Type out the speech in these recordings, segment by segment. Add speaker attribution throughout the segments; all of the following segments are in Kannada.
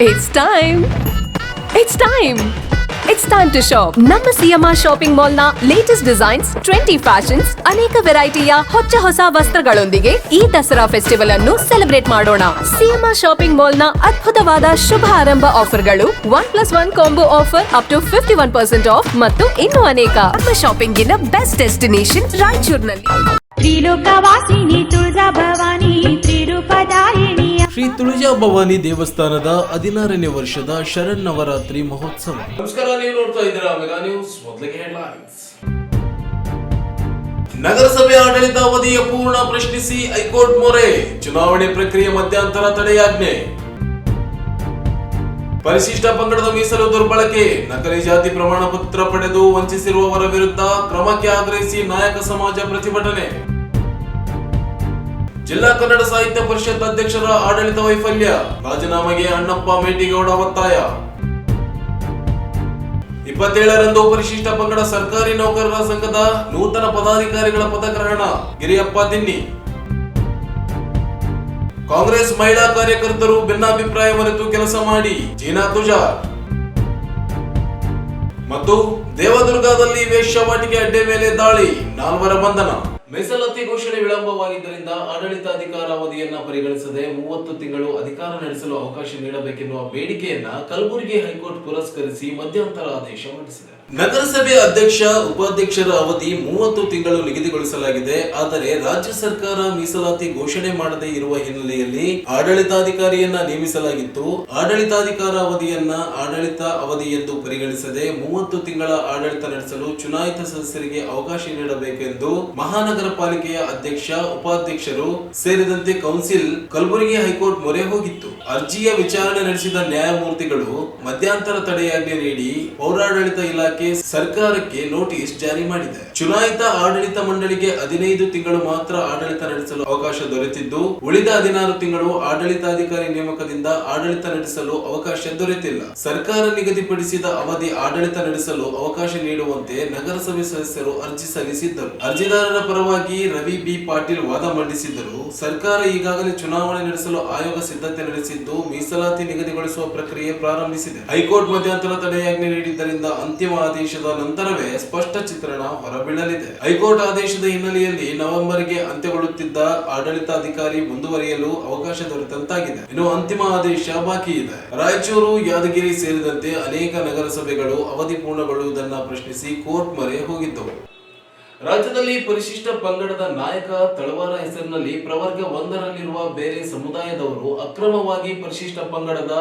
Speaker 1: It's time. It's time. It's time to shop ನಮ್ಮ ಸಿಎಂಆರ್ ಶಾಪಿಂಗ್ ಮಾಲ್ನ ಲೇಟೆಸ್ಟ್ ಡಿಸೈನ್ಸ್ ಟ್ರೆಂಡಿ ಫ್ಯಾಷನ್ಸ್ ಅನೇಕ ವೆರೈಟಿಯ ಹೊಚ್ಚ ಹೊಸ ವಸ್ತ್ರಗಳೊಂದಿಗೆ ಈ ದಸರಾ ಫೆಸ್ಟಿವಲ್ ಅನ್ನು ಸೆಲೆಬ್ರೇಟ್ ಮಾಡೋಣ ಸಿಎಂಆರ್ ಶಾಪಿಂಗ್ ಮಾಲ್ನ ಅದ್ಭುತವಾದ ಶುಭ ಆರಂಭ ಆಫರ್ಗಳು one plus one combo offer up to fifty one percent off ಮತ್ತು ಇನ್ನೂ ಅನೇಕ ಶಾಪಿಂಗಿನ ಬೆಸ್ಟ್ ಡೆಸ್ಟಿನೇಷನ್ ರಾಯಚೂರಿನಲ್ಲಿ
Speaker 2: ತ್ರಿಲೋಕವಾಸಿನಿ ತುಳಜಾ ಭವಾನಿ
Speaker 3: ಶ್ರೀ ತುಳಜಾ ಭವಾನಿ ದೇವಸ್ಥಾನದ ಹದಿನಾರನೇ ವರ್ಷದ ಶರನ್ನವರಾತ್ರಿ ಮಹೋತ್ಸವ. ನಮಸ್ಕಾರ ನೀವು ನೋಡ್ತಾ ಇದ್ದೀರಾ ಮೆಗಾ ನ್ಯೂಸ್ ಮೊದಲಿಗೆ ಹೆಡ್ಲೈನ್ಸ್ ನಗರಸಭೆ ಆಡಳಿತಾವಧಿಯ ಪೂರ್ಣ ಪ್ರಶ್ನಿಸಿ ಹೈಕೋರ್ಟ್ ಮೊರೆ. ಚುನಾವಣೆ ಪ್ರಕ್ರಿಯೆ ಮಧ್ಯಂತರ ತಡೆಯಾಜ್ಞೆ. ಪರಿಶಿಷ್ಟ ಪಂಗಡದ ಮೀಸಲು ದುರ್ಬಳಕೆ. ನಕಲಿ ಜಾತಿ ಪ್ರಮಾಣ ಪತ್ರ ಪಡೆದು ವಂಚಿಸಿರುವವರ ವಿರುದ್ಧ ಕ್ರಮಕ್ಕೆ ಆಗ್ರಹಿಸಿ ನಾಯಕ ಸಮಾಜ ಪ್ರತಿಭಟನೆ. ಜಿಲ್ಲಾ ಕನ್ನಡ ಸಾಹಿತ್ಯ ಪರಿಷತ್ ಅಧ್ಯಕ್ಷರ ಆಡಳಿತ ವೈಫಲ್ಯ. ರಾಜೀನಾಮೆಗೆ ಅಣ್ಣಪ್ಪ ಮೇಟಿಗೌಡ ಒತ್ತಾಯ. ಇಪ್ಪತ್ತೇಳರಂದು ಪರಿಶಿಷ್ಟ ಪಂಗಡ ಸರ್ಕಾರಿ ನೌಕರರ ಸಂಘದ ನೂತನ ಪದಾಧಿಕಾರಿಗಳ ಪದಗ್ರಹಣ. ಗಿರಿಯಪ್ಪ ದಿನ್ನಿ. ಕಾಂಗ್ರೆಸ್ ಮಹಿಳಾ ಕಾರ್ಯಕರ್ತರು ಭಿನ್ನಾಭಿಪ್ರಾಯ ಮರೆತು ಕೆಲಸ ಮಾಡಿ. ಚೀನಾ ತುಜಾರ್. ಮತ್ತು ದೇವದುರ್ಗದಲ್ಲಿ ವೇಶ್ಯವಾಟಿಕೆ ಅಡ್ಡೆ ಮೇಲೆ ದಾಳಿ. ನಾಲ್ವರ ಬಂಧನ. ಮೀಸಲಾತಿ ಘೋಷಣೆ ವಿಳಂಬವಾಗಿದ್ದರಿಂದ ಆಡಳಿತಾಧಿಕಾರ ಅವಧಿಯನ್ನ ಪರಿಗಣಿಸದೆ ಮೂವತ್ತು ತಿಂಗಳು ಅಧಿಕಾರ ನಡೆಸಲು ಅವಕಾಶ ನೀಡಬೇಕೆನ್ನುವ ಬೇಡಿಕೆಯನ್ನ ಕಲಬುರಗಿ ಹೈಕೋರ್ಟ್ ಪುರಸ್ಕರಿಸಿ ಮಧ್ಯಂತರ ಆದೇಶ ಹೊರಡಿಸಿದೆ. ನಗರಸಭೆ ಅಧ್ಯಕ್ಷ, ಉಪಾಧ್ಯಕ್ಷರ ಅವಧಿ ಮೂವತ್ತು ತಿಂಗಳು ನಿಗದಿಗೊಳಿಸಲಾಗಿದೆ. ಆದರೆ ರಾಜ್ಯ ಸರ್ಕಾರ ಮೀಸಲಾತಿ ಘೋಷಣೆ ಮಾಡದೇ ಇರುವ ಹಿನ್ನೆಲೆಯಲ್ಲಿ ಆಡಳಿತಾಧಿಕಾರಿಯನ್ನ ನೇಮಿಸಲಾಗಿತ್ತು. ಆಡಳಿತಾಧಿಕಾರ ಅವಧಿಯನ್ನ ಆಡಳಿತ ಅವಧಿ ಎಂದು ಪರಿಗಣಿಸದೆ ಮೂವತ್ತು ತಿಂಗಳ ಆಡಳಿತ ನಡೆಸಲು ಚುನಾಯಿತ ಸದಸ್ಯರಿಗೆ ಅವಕಾಶ ನೀಡಬೇಕೆಂದು ಮಹಾನಗರ ಪಾಲಿಕೆಯ ಅಧ್ಯಕ್ಷ, ಉಪಾಧ್ಯಕ್ಷರು ಸೇರಿದಂತೆ ಕೌನ್ಸಿಲ್ ಕಲಬುರಗಿ ಹೈಕೋರ್ಟ್ ಮೊರೆ ಹೋಗಿತ್ತು. ಅರ್ಜಿಯ ವಿಚಾರಣೆ ನಡೆಸಿದ ನ್ಯಾಯಮೂರ್ತಿಗಳು ಮಧ್ಯಂತರ ತಡೆಯಾಜ್ಞೆ ನೀಡಿ ಪೌರಾಡಳಿತ ಇಲಾಖೆ ಸರ್ಕಾರಕ್ಕೆ ನೋಟಿಸ್ ಜಾರಿ ಮಾಡಿದೆ. ಚುನಾಯಿತ ಆಡಳಿತ ಮಂಡಳಿಗೆ ಹದಿನೈದು ತಿಂಗಳು ಮಾತ್ರ ಆಡಳಿತ ನಡೆಸಲು ಅವಕಾಶ ದೊರೆತಿದ್ದು, ಉಳಿದ ಹದಿನಾರು ತಿಂಗಳು ಆಡಳಿತಾಧಿಕಾರಿ ನೇಮಕದಿಂದ ಆಡಳಿತ ನಡೆಸಲು ಅವಕಾಶ ದೊರೆತಿಲ್ಲ. ಸರ್ಕಾರ ನಿಗದಿಪಡಿಸಿದ ಅವಧಿ ಆಡಳಿತ ನಡೆಸಲು ಅವಕಾಶ ನೀಡುವಂತೆ ನಗರಸಭೆ ಸದಸ್ಯರು ಅರ್ಜಿ ಸಲ್ಲಿಸಿದ್ದರು. ಅರ್ಜಿದಾರರ ಪರವಾಗಿ ರವಿ ಬಿ ಪಾಟೀಲ್ ವಾದ ಮಂಡಿಸಿದ್ದರು. ಸರ್ಕಾರ ಈಗಾಗಲೇ ಚುನಾವಣೆ ನಡೆಸಲು ಆಯೋಗ ಸಿದ್ಧತೆ ನಡೆಸಿದ್ದು, ಮೀಸಲಾತಿ ನಿಗದಿಗೊಳಿಸುವ ಪ್ರಕ್ರಿಯೆ ಪ್ರಾರಂಭಿಸಿದೆ. ಹೈಕೋರ್ಟ್ ಮಧ್ಯಂತರ ತಡೆಯಾಜ್ಞೆ ನೀಡಿದ್ದರಿಂದ ಅಂತಿಮ ಆದೇಶದ ನಂತರವೇ ಸ್ಪಷ್ಟ ಚಿತ್ರಣ ಹೊರಬೀಳಲಿದೆ. ಹೈಕೋರ್ಟ್ ಆದೇಶದ ಹಿನ್ನೆಲೆಯಲ್ಲಿ ನವೆಂಬರ್ಗೆ ಅಂತ್ಯಗೊಳ್ಳುತ್ತಿದ್ದ ಆಡಳಿತಾಧಿಕಾರಿ ಮುಂದುವರಿಯಲು ಅವಕಾಶ ದೊರೆತಂತಾಗಿದೆ. ಇನ್ನು ಅಂತಿಮ ಆದೇಶ ಬಾಕಿ ಇದೆ. ರಾಯಚೂರು, ಯಾದಗಿರಿ ಸೇರಿದಂತೆ ಅನೇಕ ನಗರಸಭೆಗಳು ಅವಧಿ ಪೂರ್ಣಗೊಳ್ಳುವುದನ್ನು ಪ್ರಶ್ನಿಸಿ ಕೋರ್ಟ್ ಮೊರೆ ಹೋಗಿದ್ದವು. ರಾಜ್ಯದಲ್ಲಿ ಪರಿಶಿಷ್ಟ ಪಂಗಡದ ನಾಯಕ ತಳವಾರ ಹೆಸರಿನಲ್ಲಿ ಪ್ರವರ್ಗ ಒಂದರಲ್ಲಿರುವ ಬೇರೆ ಸಮುದಾಯದವರು ಅಕ್ರಮವಾಗಿ ಪರಿಶಿಷ್ಟ ಪಂಗಡದ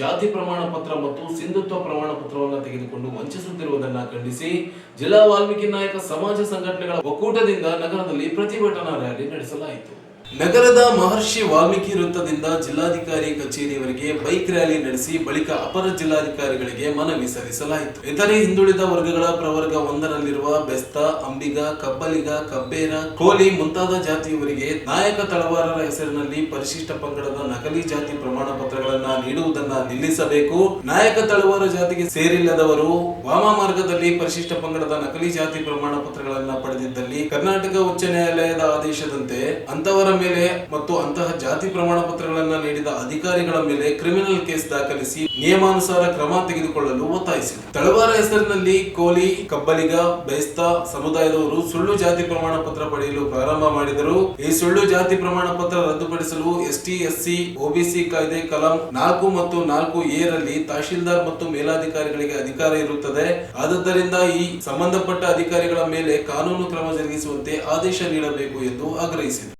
Speaker 3: ಜಾತಿ ಪ್ರಮಾಣ ಪತ್ರ ಮತ್ತು ಸಿಂಧುತ್ವ ಪ್ರಮಾಣ ಪತ್ರವನ್ನು ತೆಗೆದುಕೊಂಡು ವಂಚಿಸುತ್ತಿರುವುದನ್ನು ಖಂಡಿಸಿ ಜಿಲ್ಲಾ ವಾಲ್ಮೀಕಿ ನಾಯಕ ಸಮಾಜ ಸಂಘಟನೆಗಳ ಒಕ್ಕೂಟದಿಂದ ನಗರದಲ್ಲಿ ಪ್ರತಿಭಟನಾ ರ್ಯಾಲಿ ನಡೆಸಲಾಯಿತು. ನಗರದ ಮಹರ್ಷಿ ವಾಲ್ಮೀಕಿ ವೃತ್ತದಿಂದ ಜಿಲ್ಲಾಧಿಕಾರಿ ಕಚೇರಿಯವರೆಗೆ ಬೈಕ್ ರ್ಯಾಲಿ ನಡೆಸಿ ಬಳಿಕ ಅಪರ ಜಿಲ್ಲಾಧಿಕಾರಿಗಳಿಗೆ ಮನವಿ ಸಲ್ಲಿಸಲಾಯಿತು. ಇತರೆ ಹಿಂದುಳಿದ ವರ್ಗಗಳ ಪ್ರವರ್ಗ ಒಂದರಲ್ಲಿರುವ ಬೆಸ್ತ, ಅಂಬಿಗ, ಕಬ್ಬಲಿಗ, ಕಬ್ಬೇರ, ಕೋಲಿ ಮುಂತಾದ ಜಾತಿಯವರಿಗೆ ನಾಯಕ ತಳವಾರರ ಹೆಸರಿನಲ್ಲಿ ಪರಿಶಿಷ್ಟ ಪಂಗಡದ ನಕಲಿ ಜಾತಿ ಪ್ರಮಾಣ ಪತ್ರಗಳನ್ನ ನೀಡುವುದನ್ನ ನಿಲ್ಲಿಸಬೇಕು. ನಾಯಕ ತಳವಾರ ಜಾತಿಗೆ ಸೇರಿಲ್ಲದವರು ವಾಮ ಮಾರ್ಗದಲ್ಲಿ ಪರಿಶಿಷ್ಟ ಪಂಗಡದ ನಕಲಿ ಜಾತಿ ಪ್ರಮಾಣ ಪತ್ರಗಳನ್ನ ಪಡೆದಿದ್ದಲ್ಲಿ ಕರ್ನಾಟಕ ಉಚ್ಚ ನ್ಯಾಯಾಲಯದ ಆದೇಶದಂತೆ ಅಂತವರ ಮೇಲೆ ಮತ್ತು ಅಂತಹ ಜಾತಿ ಪ್ರಮಾಣ ಪತ್ರಗಳನ್ನ ನೀಡಿದ ಅಧಿಕಾರಿಗಳ ಮೇಲೆ ಕ್ರಿಮಿನಲ್ ಕೇಸ್ ದಾಖಲಿಸಿ ನಿಯಮಾನುಸಾರ ಕ್ರಮ ತೆಗೆದುಕೊಳ್ಳಲು ಒತ್ತಾಯಿಸಿದೆ ತಳವಾರ ಹೆಸರಿನಲ್ಲಿ ಕೋಲಿ, ಕಬ್ಬಲಿಗ ಬೆಸ್ತ ಸಮುದಾಯದವರು ಸುಳ್ಳು ಜಾತಿ ಪ್ರಮಾಣ ಪತ್ರ ಪಡೆಯಲು ಪ್ರಾರಂಭ ಮಾಡಿದರು. ಈ ಸುಳ್ಳು ಜಾತಿ ಪ್ರಮಾಣ ಪತ್ರ ರದ್ದುಪಡಿಸಲು ಎಸ್ಟಿ, ಎಸ್ಸಿ ಒಬಿಸಿ ಕಾಯ್ದೆ ಕಲಂ ನಾಲ್ಕು ಮತ್ತು ನಾಲ್ಕು ಎ ರಲ್ಲಿ ತಹಶೀಲ್ದಾರ್ ಮತ್ತು ಮೇಲಾಧಿಕಾರಿಗಳಿಗೆ ಅಧಿಕಾರ ಇರುತ್ತದೆ. ಆದ್ದರಿಂದ ಈ ಸಂಬಂಧಪಟ್ಟ ಅಧಿಕಾರಿಗಳ ಮೇಲೆ ಕಾನೂನು ಕ್ರಮ ಜರುಗಿಸುವಂತೆ ಆದೇಶ ನೀಡಬೇಕು ಎಂದು ಆಗ್ರಹಿಸಿದೆ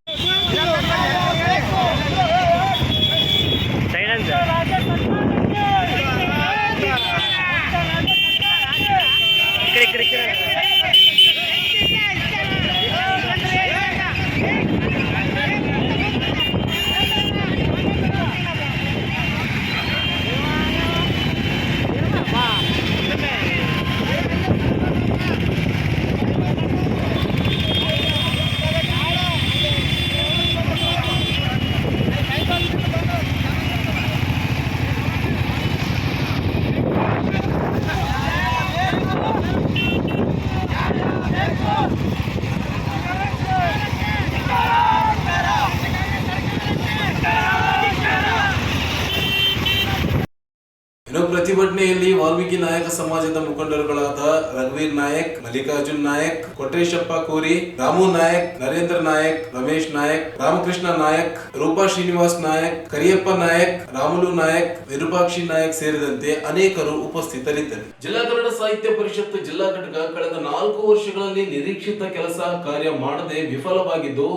Speaker 3: ಇನ್ನು ಪ್ರತಿಭಟನೆಯಲ್ಲಿ ವಾಲ್ಮೀಕಿ ನಾಯಕ ಸಮಾಜದ ಮುಖಂಡರುಗಳಾದ ರಘುವೀರ್ ನಾಯಕ್, ಮಲ್ಲಿಕಾರ್ಜುನ್ ನಾಯಕ್, ಕೊಟ್ರೇಶಪ್ಪ ಕೋರಿ, ರಾಮು ನಾಯಕ್, ನರೇಂದ್ರ ನಾಯಕ್, ರಮೇಶ್ ನಾಯಕ್, ರಾಮಕೃಷ್ಣ ನಾಯಕ್, ರೂಪಾ ಶ್ರೀನಿವಾಸ್ ನಾಯಕ್, ಕರಿಯಪ್ಪ ನಾಯಕ್, ರಾಮುಲು ನಾಯಕ್, ವಿರೂಪಾಕ್ಷಿ ನಾಯಕ್ ಸೇರಿದಂತೆ ಅನೇಕರು ಉಪಸ್ಥಿತರಿದ್ದರು. ಜಿಲ್ಲಾ ಕನ್ನಡ ಸಾಹಿತ್ಯ ಪರಿಷತ್ ಜಿಲ್ಲಾ ಘಟಕ ಕಳೆದ ನಾಲ್ಕು ವರ್ಷಗಳಲ್ಲಿ ನಿರೀಕ್ಷಿತ ಕೆಲಸ ಕಾರ್ಯ ಮಾಡದೆ ವಿಫಲವಾಗಿದ್ದು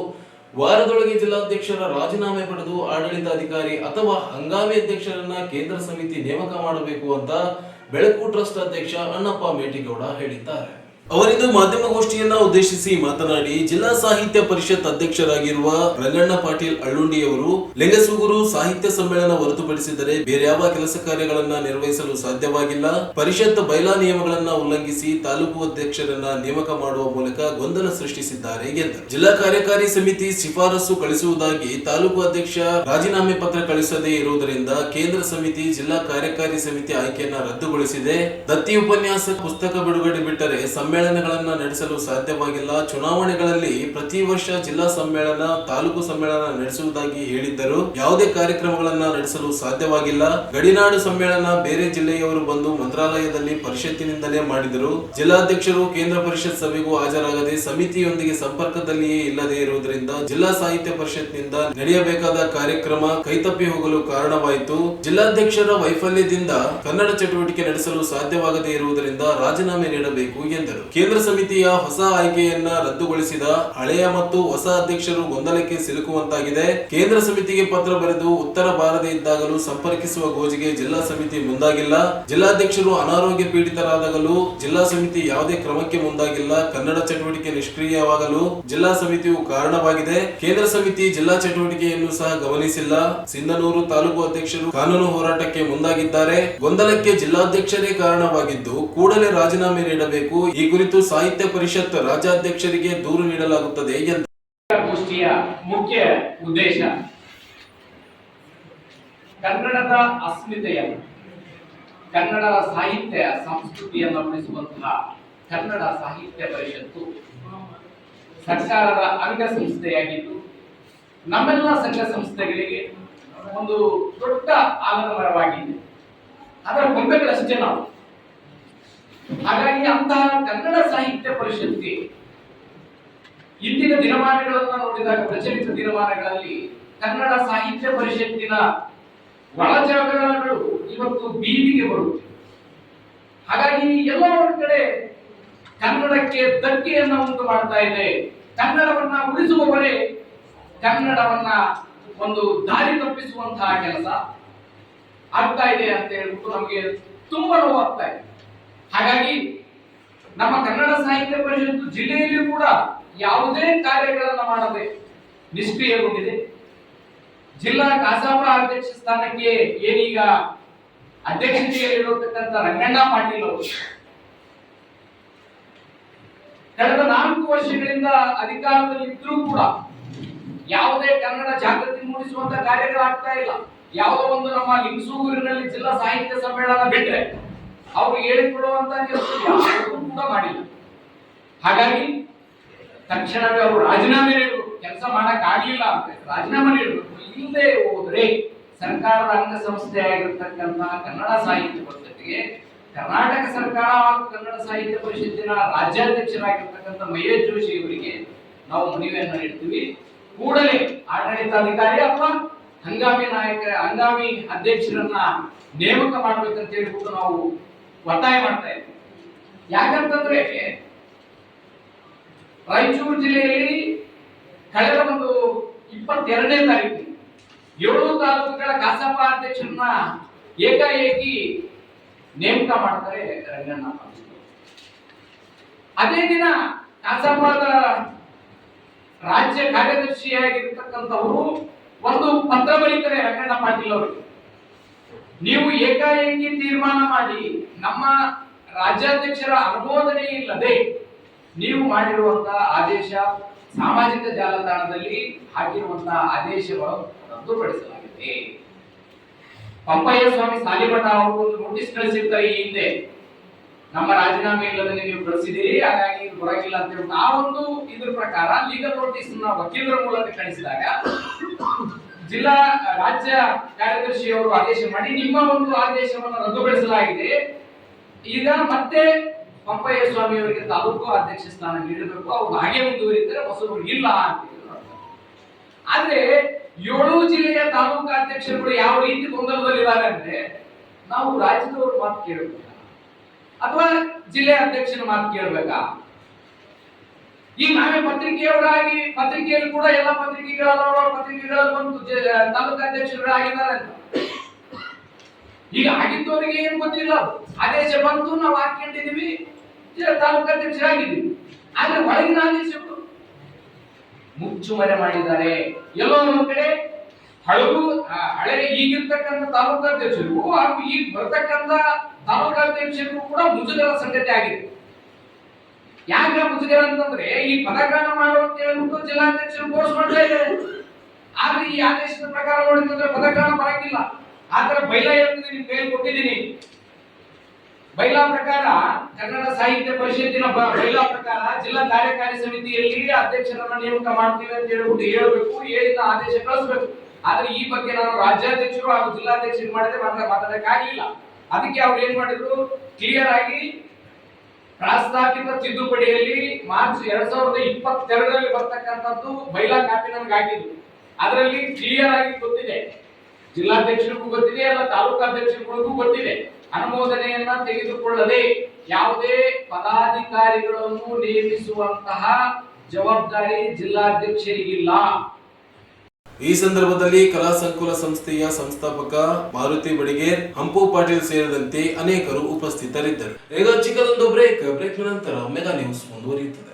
Speaker 3: ವಾರದೊಳಗೆ ಜಿಲ್ಲಾಧ್ಯಕ್ಷರ ರಾಜೀನಾಮೆ ಪಡೆದು ಆಡಳಿತಾಧಿಕಾರಿ ಅಥವಾ ಹಂಗಾಮಿ ಅಧ್ಯಕ್ಷರನ್ನ ಕೇಂದ್ರ ಸಮಿತಿ ನೇಮಕ ಮಾಡಬೇಕು ಅಂತ ಬೆಳಕು ಟ್ರಸ್ಟ್ ಅಧ್ಯಕ್ಷ ಅಣ್ಣಪ್ಪ ಮೇಟಿಗೌಡ ಹೇಳಿದ್ದಾರೆ. ಅವರಿಂದು ಮಾಧ್ಯಮಗೋಷ್ಠಿಯನ್ನ ಉದ್ದೇಶಿಸಿ ಮಾತನಾಡಿ ಜಿಲ್ಲಾ ಸಾಹಿತ್ಯ ಪರಿಷತ್ ಅಧ್ಯಕ್ಷರಾಗಿರುವ ರಂಗಣ್ಣ ಪಾಟೀಲ್ ಅಳ್ಳುಂಡಿಯವರು ಲಿಂಗಸೂಗೂರು ಸಾಹಿತ್ಯ ಸಮ್ಮೇಳನ ಹೊರತುಪಡಿಸಿದರೆ ಬೇರೆ ಯಾವ ಕೆಲಸ ಕಾರ್ಯಗಳನ್ನ ನಿರ್ವಹಿಸಲು ಸಾಧ್ಯವಾಗಿಲ್ಲ. ಪರಿಷತ್ ಬೈಲಾ ನಿಯಮಗಳನ್ನ ಉಲ್ಲಂಘಿಸಿ ತಾಲೂಕು ಅಧ್ಯಕ್ಷರನ್ನ ನೇಮಕ ಮಾಡುವ ಮೂಲಕ ಗೊಂದಲ ಸೃಷ್ಟಿಸಿದ್ದಾರೆ ಎಂದರು. ಜಿಲ್ಲಾ ಕಾರ್ಯಕಾರಿ ಸಮಿತಿ ಶಿಫಾರಸು ಕಳಿಸುವುದಾಗಿ ತಾಲೂಕು ಅಧ್ಯಕ್ಷ ರಾಜೀನಾಮೆ ಪತ್ರ ಕಳಿಸದೇ ಇರುವುದರಿಂದ ಕೇಂದ್ರ ಸಮಿತಿ ಜಿಲ್ಲಾ ಕಾರ್ಯಕಾರಿ ಸಮಿತಿ ಆಯ್ಕೆಯನ್ನ ರದ್ದುಗೊಳಿಸಿದೆ. ದತ್ತಿ ಉಪನ್ಯಾಸ ಪುಸ್ತಕ ಬಿಡುಗಡೆ ಬಿಟ್ಟರೆ ಸಮ್ಮೇಳನಗಳನ್ನ ನಡೆಸಲು ಸಾಧ್ಯವಾಗಿಲ್ಲ. ಚುನಾವಣೆಗಳಲ್ಲಿ ಪ್ರತಿ ವರ್ಷ ಜಿಲ್ಲಾ ಸಮ್ಮೇಳನ, ತಾಲೂಕು ಸಮ್ಮೇಳನ ನಡೆಸುವುದಾಗಿ ಹೇಳಿದ್ದರು. ಯಾವುದೇ ಕಾರ್ಯಕ್ರಮಗಳನ್ನು ನಡೆಸಲು ಸಾಧ್ಯವಾಗಿಲ್ಲ. ಗಡಿನಾಡು ಸಮ್ಮೇಳನ ಬೇರೆ ಜಿಲ್ಲೆಯವರು ಬಂದು ಮಂತ್ರಾಲಯದಲ್ಲಿ ಪರಿಷತ್ತಿನಿಂದಲೇ ಮಾಡಿದರು. ಜಿಲ್ಲಾಧ್ಯಕ್ಷರು ಕೇಂದ್ರ ಪರಿಷತ್ ಸಭೆಗೂ ಹಾಜರಾಗದೆ ಸಮಿತಿಯೊಂದಿಗೆ ಸಂಪರ್ಕದಲ್ಲಿಯೇ ಇಲ್ಲದೆ ಇರುವುದರಿಂದ ಜಿಲ್ಲಾ ಸಾಹಿತ್ಯ ಪರಿಷತ್ನಿಂದ ನಡೆಯಬೇಕಾದ ಕಾರ್ಯಕ್ರಮ ಕೈತಪ್ಪಿ ಹೋಗಲು ಕಾರಣವಾಯಿತು. ಜಿಲ್ಲಾಧ್ಯಕ್ಷರ ವೈಫಲ್ಯದಿಂದ ಕನ್ನಡ ಚಟುವಟಿಕೆ ನಡೆಸಲು ಸಾಧ್ಯವಾಗದೇ ಇರುವುದರಿಂದ ರಾಜೀನಾಮೆ ನೀಡಬೇಕು ಎಂದರು. ಕೇಂದ್ರ ಸಮಿತಿಯ ಹೊಸ ಆಯ್ಕೆಯನ್ನ ರದ್ದುಗೊಳಿಸಿದ ಹಳೆಯ ಮತ್ತು ಹೊಸ ಅಧ್ಯಕ್ಷರು ಗೊಂದಲಕ್ಕೆ ಸಿಲುಕುವಂತಾಗಿದೆ. ಕೇಂದ್ರ ಸಮಿತಿಗೆ ಪತ್ರ ಬರೆದು ಉತ್ತರ ಬಾರದೆ ಇದ್ದಾಗಲೂ ಸಂಪರ್ಕಿಸುವ ಗೋಜಿಗೆ ಜಿಲ್ಲಾ ಸಮಿತಿ ಮುಂದಾಗಿಲ್ಲ. ಜಿಲ್ಲಾಧ್ಯಕ್ಷರು ಅನಾರೋಗ್ಯ ಪೀಡಿತರಾದಾಗಲೂ ಜಿಲ್ಲಾ ಸಮಿತಿ ಯಾವುದೇ ಕ್ರಮಕ್ಕೆ ಮುಂದಾಗಿಲ್ಲ. ಕನ್ನಡ ಚಟುವಟಿಕೆ ನಿಷ್ಕ್ರಿಯವಾಗಲು ಜಿಲ್ಲಾ ಸಮಿತಿಯು ಕಾರಣವಾಗಿದೆ. ಕೇಂದ್ರ ಸಮಿತಿ ಜಿಲ್ಲಾ ಚಟುವಟಿಕೆಯನ್ನು ಸಹ ಗಮನಿಸಿಲ್ಲ. ಸಿಂಧನೂರು ತಾಲೂಕು ಅಧ್ಯಕ್ಷರು ಕಾನೂನು ಹೋರಾಟಕ್ಕೆ ಮುಂದಾಗಿದ್ದಾರೆ. ಗೊಂದಲಕ್ಕೆ ಜಿಲ್ಲಾಧ್ಯಕ್ಷರೇ ಕಾರಣವಾಗಿದ್ದು, ಕೂಡಲೇ ರಾಜೀನಾಮೆ ನೀಡಬೇಕು. ಈ ಕುರಿತು ಸಾಹಿತ್ಯ ಪರಿಷತ್ ರಾಜ್ಯಾಧ್ಯಕ್ಷರಿಗೆ ದೂರು ನೀಡಲಾಗುತ್ತದೆ ಎಂದು
Speaker 4: ಗೋಷ್ಠಿಯ ಮುಖ್ಯ ಉದ್ದೇಶ ಕನ್ನಡದ ಅಸ್ಮಿತೆಯನ್ನು ಕನ್ನಡ ಸಾಹಿತ್ಯ ಸಂಸ್ಕೃತಿಯನ್ನು ಉಳಿಸುವಂತಹ ಕನ್ನಡ ಸಾಹಿತ್ಯ ಪರಿಷತ್ತು ಸರ್ಕಾರದ ಅಂಗ ಸಂಸ್ಥೆಯಾಗಿದ್ದು ನಮ್ಮೆಲ್ಲ ಸಂಘ ಸಂಸ್ಥೆಗಳಿಗೆ ಒಂದು ದೊಡ್ಡ ಆಲದ ಮರವಾಗಿದೆ ಅದರ ಗೊಂಬೆಗಳಷ್ಟೇ ನಾವು. ಹಾಗಾಗಿ ಅಂತಹ ಕನ್ನಡ ಸಾಹಿತ್ಯ ಪರಿಷತ್ಗೆ ಇಂದಿನ ದಿನಮಾನಗಳನ್ನ ನೋಡಿದಾಗ ಪ್ರಚಲಿತ ದಿನಮಾನಗಳಲ್ಲಿ ಕನ್ನಡ ಸಾಹಿತ್ಯ ಪರಿಷತ್ತಿನ ಒಳಜಾಗಗಳು ಇವತ್ತು ಬೀದಿಗೆ ಬರುತ್ತೆ. ಹಾಗಾಗಿ ಎಲ್ಲ ಕಡೆ ಕನ್ನಡಕ್ಕೆ ಧಕ್ಕೆಯನ್ನ ಉಂಟು ಮಾಡ್ತಾ ಇದೆ. ಕನ್ನಡವನ್ನ ಉಳಿಸುವವರೇ ಕನ್ನಡವನ್ನ ಒಂದು ದಾರಿ ತಪ್ಪಿಸುವಂತಹ ಕೆಲಸ ಆಗ್ತಾ ಇದೆ ಅಂತ ಹೇಳ್ಬಿಟ್ಟು ನಮಗೆ ತುಂಬಾ ನೋವಾಗ್ತಾ ಇದೆ. ಹಾಗಾಗಿ ನಮ್ಮ ಕನ್ನಡ ಸಾಹಿತ್ಯ ಪರಿಷತ್ತು ಜಿಲ್ಲೆಯಲ್ಲಿ ಕೂಡ ಯಾವುದೇ ಕಾರ್ಯಗಳನ್ನು ಮಾಡದೆ ನಿಷ್ಕ್ರಿಯಗೊಂಡಿದೆ. ಜಿಲ್ಲಾ ಕಸಾಪ ಅಧ್ಯಕ್ಷ ಸ್ಥಾನಕ್ಕೆ ಏನೀಗ ಅಧ್ಯಕ್ಷತೆಯಲ್ಲಿರತಕ್ಕಂಥ ರಂಗಣ್ಣ ಪಾಟೀಲ್ ಅವರು ಕಳೆದ ನಾಲ್ಕು ವರ್ಷಗಳಿಂದ ಅಧಿಕಾರದಲ್ಲಿ ಇದ್ರೂ ಕೂಡ ಯಾವುದೇ ಕನ್ನಡ ಜಾಗೃತಿ ಮೂಡಿಸುವಂತ ಕಾರ್ಯಗಳಾಗ್ತಾ ಇಲ್ಲ. ಯಾವುದೋ ಒಂದು ನಮ್ಮ ಲಿಂಗಸೂರಿನಲ್ಲಿ ಜಿಲ್ಲಾ ಸಾಹಿತ್ಯ ಸಮ್ಮೇಳನ ಬಿಟ್ರೆ ಅವ್ರು ಹೇಳಿಕೊಳ್ಳುವಂತ ಕೆಲಸ ಕೂಡ ಮಾಡಿಲ್ಲ. ಹಾಗಾಗಿ ತಕ್ಷಣವೇ ಅವರು ರಾಜೀನಾಮೆ ನೀಡಬೇಕು. ಕೆಲಸ ಮಾಡಕ್ ಆಗ್ಲಿಲ್ಲ ಅಂತ ರಾಜೀನಾಮೆ ನೀಡಬೇಕು. ಇಲ್ಲದೆ ಹೋದ್ರೆ ಸರ್ಕಾರದ ಅಂಗಸಂಸ್ಥೆ ಆಗಿರ್ತಕ್ಕಂತಹ ಕನ್ನಡ ಸಾಹಿತ್ಯ ಪರಿಷತ್ತಿಗೆ, ಕರ್ನಾಟಕ ಸರ್ಕಾರ ಹಾಗೂ ಕನ್ನಡ ಸಾಹಿತ್ಯ ಪರಿಷತ್ತಿನ ರಾಜ್ಯಾಧ್ಯಕ್ಷರಾಗಿರ್ತಕ್ಕಂಥ ಮಹೇಶ್ ಜೋಶಿ ಅವರಿಗೆ ನಾವು ಮನವಿಯನ್ನ ನೀಡ್ತೀವಿ. ಕೂಡಲೇ ಆಡಳಿತಾಧಿಕಾರಿ ಅಥವಾ ಹಂಗಾಮಿ ನಾಯಕ, ಹಂಗಾಮಿ ಅಧ್ಯಕ್ಷರನ್ನ ನೇಮಕ ಮಾಡ್ಬೇಕಂತ ಹೇಳ್ಬಿಟ್ಟು ನಾವು ಒತ್ತಾಯ ಮಾಡ್ತಾ ಇದ್ದೀವಿ ಯಾಕಂತಂದ್ರೆ ರಾಯಚೂರು ಜಿಲ್ಲೆಯಲ್ಲಿ ಕಳೆದ ಒಂದು ಇಪ್ಪತ್ತೆರಡನೇ ತಾರೀಕು ಏಳು ತಾಲೂಕುಗಳ ಕಸಾಪ ಅಧ್ಯಕ್ಷರನ್ನ ಏಕಾಏಕಿ ನೇಮಕ ಮಾಡ್ತಾರೆ ರಂಗಣ್ಣ. ಅದೇ ದಿನ ಕಸಾಪದ ರಾಜ್ಯ ಕಾರ್ಯದರ್ಶಿಯಾಗಿರ್ತಕ್ಕಂಥವರು ಒಂದು ಪತ್ರ ಬರೀತಾರೆ ರಂಗಣ್ಣ ಪಾಟೀಲ್ ಅವರು ನೀವು ಏಕಾಏಕಿ ತೀರ್ಮಾನ ಮಾಡಿ ನಮ್ಮ ರಾಜ್ಯಾಧ್ಯಕ್ಷರ ಅನುಮೋದನೆ ಇಲ್ಲದೆ ನೀವು ಮಾಡಿರುವಂತಹ ಆದೇಶ ಸಾಮಾಜಿಕ ಜಾಲತಾಣದಲ್ಲಿ ಹಾಕಿರುವಂತಹ ಆದೇಶವನ್ನು ರದ್ದುಪಡಿಸಲಾಗಿದೆ. ಪಂಪಯ್ಯ ಸ್ವಾಮಿ ಸಾಲಿಮಠ ಅವರು ಒಂದು ನೋಟಿಸ್ ಕಳಿಸಿರ್ತಾರೆ ಈ ಹಿಂದೆ. ನಮ್ಮ ರಾಜೀನಾಮೆ ಇಲ್ಲದೆ ನೀವು ಕಳಿಸಿದಿರಿ ಹಾಗಾಗಿ ಇದು ಬರಂಗಿಲ್ಲ ಅಂತ ಹೇಳಿ ಆ ಒಂದು ಇದ್ರ ಪ್ರಕಾರ ಲೀಗಲ್ ನೋಟಿಸ್ನ ವಕೀಲರ ಮೂಲಕ ಕಳಿಸಿದಾಗ ಜಿಲ್ಲಾ ರಾಜ್ಯ ಕಾರ್ಯದರ್ಶಿ ಅವರು ಆದೇಶ ಮಾಡಿ ನಿಮ್ಮ ಒಂದು ಆದೇಶವನ್ನು ರದ್ದುಗೊಳಿಸಲಾಗಿದೆ ಈಗ ಮತ್ತೆ ಪಂಪಯ್ಯ ಸ್ವಾಮಿ ಅವರಿಗೆ ತಾಲೂಕು ಅಧ್ಯಕ್ಷ ಸ್ಥಾನ ನೀಡಬೇಕು. ಅವ್ರು ಹಾಗೆ ಮುಂದುವರಿದರೆ ಹೊಸಬರು ಇಲ್ಲ ಅಂತ. ಆದ್ರೆ ಏಳು ಜಿಲ್ಲೆಯ ತಾಲೂಕು ಅಧ್ಯಕ್ಷರುಗಳು ಯಾವ ರೀತಿ ಗೊಂದಲದಲ್ಲಿದ್ದಾರೆ ಅಂದ್ರೆ ನಾವು ರಾಜ್ಯದವ್ರ ಮಾತು ಕೇಳಬೇಕಾ ಅಥವಾ ಜಿಲ್ಲೆ ಅಧ್ಯಕ್ಷನ ಮಾತು ಕೇಳಬೇಕಾ? ಈಗ ನಾವೇ ಪತ್ರಿಕೆಯವರಾಗಿ, ಪತ್ರಿಕೆಯಲ್ಲಿ ಕೂಡ ಎಲ್ಲ ಪತ್ರಿಕೆಗಳ ಪತ್ರಿಕೆಗಳಲ್ಲಿ ಬಂದು ತಾಲೂಕು ತಾಲೂಕು ಅಧ್ಯಕ್ಷರಾಗಿದ್ದಾರೆ ಅಂತ. ಈಗ ಆಗಿದ್ದವರಿಗೆ ಏನು ಗೊತ್ತಿಲ್ಲ. ಆದೇಶ ಬಂತು, ನಾವು ಹಾಕೊಂಡಿದೀವಿ ತಾಲೂಕು ಅಧ್ಯಕ್ಷರಾಗಿದ್ವಿ ಆದ್ರೆ ಒಳಗಿನ ಆದೇಶಗಳು ಮುಚ್ಚುಮರೆ ಮಾಡಿದ್ದಾರೆ. ಎಲ್ಲೋ ಒಂದು ಕಡೆ ಹಳಗು ಹಳೆ ಈಗಿರ್ತಕ್ಕಂಥ ತಾಲೂಕು ಅಧ್ಯಕ್ಷರು ಹಾಗೂ ಈಗ ಬರ್ತಕ್ಕಂಥ ತಾಲೂಕು ಅಧ್ಯಕ್ಷರು ಕೂಡ ಮುಜುಗರ ಸಂಗತಿ ಆಗಿದೆ. ಯಾಕೆ ಮುಜುಗರ ಅಂತಂದ್ರೆ ಈ ಪದಗ್ರಹಣ ಮಾಡು ಅಂತ ಹೇಳ್ಬಿಟ್ಟು ಜಿಲ್ಲಾಧ್ಯಕ್ಷರು ಘೋಷಣೆ ಮಾಡ್ತಾ ಇದ್ದಾರೆ ಆದ್ರೆ ಈ ಆದೇಶದ ಪ್ರಕಾರ ನೋಡಿದ್ರೆ ಪದಗ್ರಹಣ ಬರಂಗಿಲ್ಲ. ಆತರ ಬೈಲ ಹೇಳ್ತೀನಿ ನಿಮ್ ಕೈಯಲ್ಲಿ ಕೊಟ್ಟಿದ್ದೀನಿ. ಬೈಲಾ ಪ್ರಕಾರ ಕನ್ನಡ ಸಾಹಿತ್ಯ ಪರಿಷತ್ತಿನ ಬೈಲಾ ಪ್ರಕಾರ ಜಿಲ್ಲಾ ಕಾರ್ಯಕಾರಿ ಸಮಿತಿಯಲ್ಲಿ ಅಧ್ಯಕ್ಷರನ್ನ ನೇಮಕ ಮಾಡ್ತೀವಿ ಅಂತ ಹೇಳ್ಬಿಟ್ಟು ಹೇಳ್ಬೇಕು, ಹೇಳಿದ ಆದೇಶ ಕಳಿಸ್ಬೇಕು. ಆದ್ರೆ ಈ ಬಗ್ಗೆ ನಾನು ರಾಜ್ಯಾಧ್ಯಕ್ಷರು ಹಾಗೂ ಜಿಲ್ಲಾಧ್ಯಕ್ಷರು ಮಾಡಿದ್ರೆ ಮಾತ್ರ ಮಾತಾಡಕ್ಕಾಗಿಲ್ಲ ಅದಕ್ಕೆ ಅವ್ರು ಏನ್ ಮಾಡಿದ್ರು? ಕ್ಲಿಯರ್ ಆಗಿ ಪ್ರಸ್ತಾಪಿತ ತಿದ್ದುಪಡಿಯಲ್ಲಿ ಮಾರ್ಚ್ ಎರಡ್ ಸಾವಿರದ ಇಪ್ಪತ್ತೆರಡರಲ್ಲಿ ಬರ್ತಕ್ಕಂಥದ್ದು ಬೈಲಾ ಕಾಪಿ ನನ್ಗೆ ಅದರಲ್ಲಿ ಕ್ಲಿಯರ್ ಆಗಿ ಗೊತ್ತಿದೆ. ಜಿಲ್ಲಾಧ್ಯಕ್ಷರಿಗೂ ಗೊತ್ತಿದೆ ಅಲ್ಲ ತಾಲೂಕು ಅಧ್ಯಕ್ಷರುಗಳಿಗೂ ಗೊತ್ತಿದೆ. ಅನುಮೋದನೆಯನ್ನ ತೆಗೆದುಕೊಳ್ಳದೆ ಯಾವುದೇ ಪದಾಧಿಕಾರಿಗಳನ್ನು ನೇಮಿಸುವಂತಹ ಜವಾಬ್ದಾರಿ ಜಿಲ್ಲಾಧ್ಯಕ್ಷರಿಗಿಲ್ಲ.
Speaker 3: ಈ ಸಂದರ್ಭದಲ್ಲಿ ಕಲಾ ಸಂಕುಲ ಸಂಸ್ಥೆಯ ಸಂಸ್ಥಾಪಕ ಮಾರುತಿ ಬಡಿಗೇರ್, ಹಂಪು ಪಾಟೀಲ್ ಸೇರಿದಂತೆ ಅನೇಕರು ಉಪಸ್ಥಿತರಿದ್ದರು. ಈಗ ಚಿಕ್ಕದೊಂದು ಬ್ರೇಕ್. ಬ್ರೇಕ್ ನಂತರ ಮೆಗಾ ನ್ಯೂಸ್ ಮುಂದುವರಿಯುತ್ತದೆ.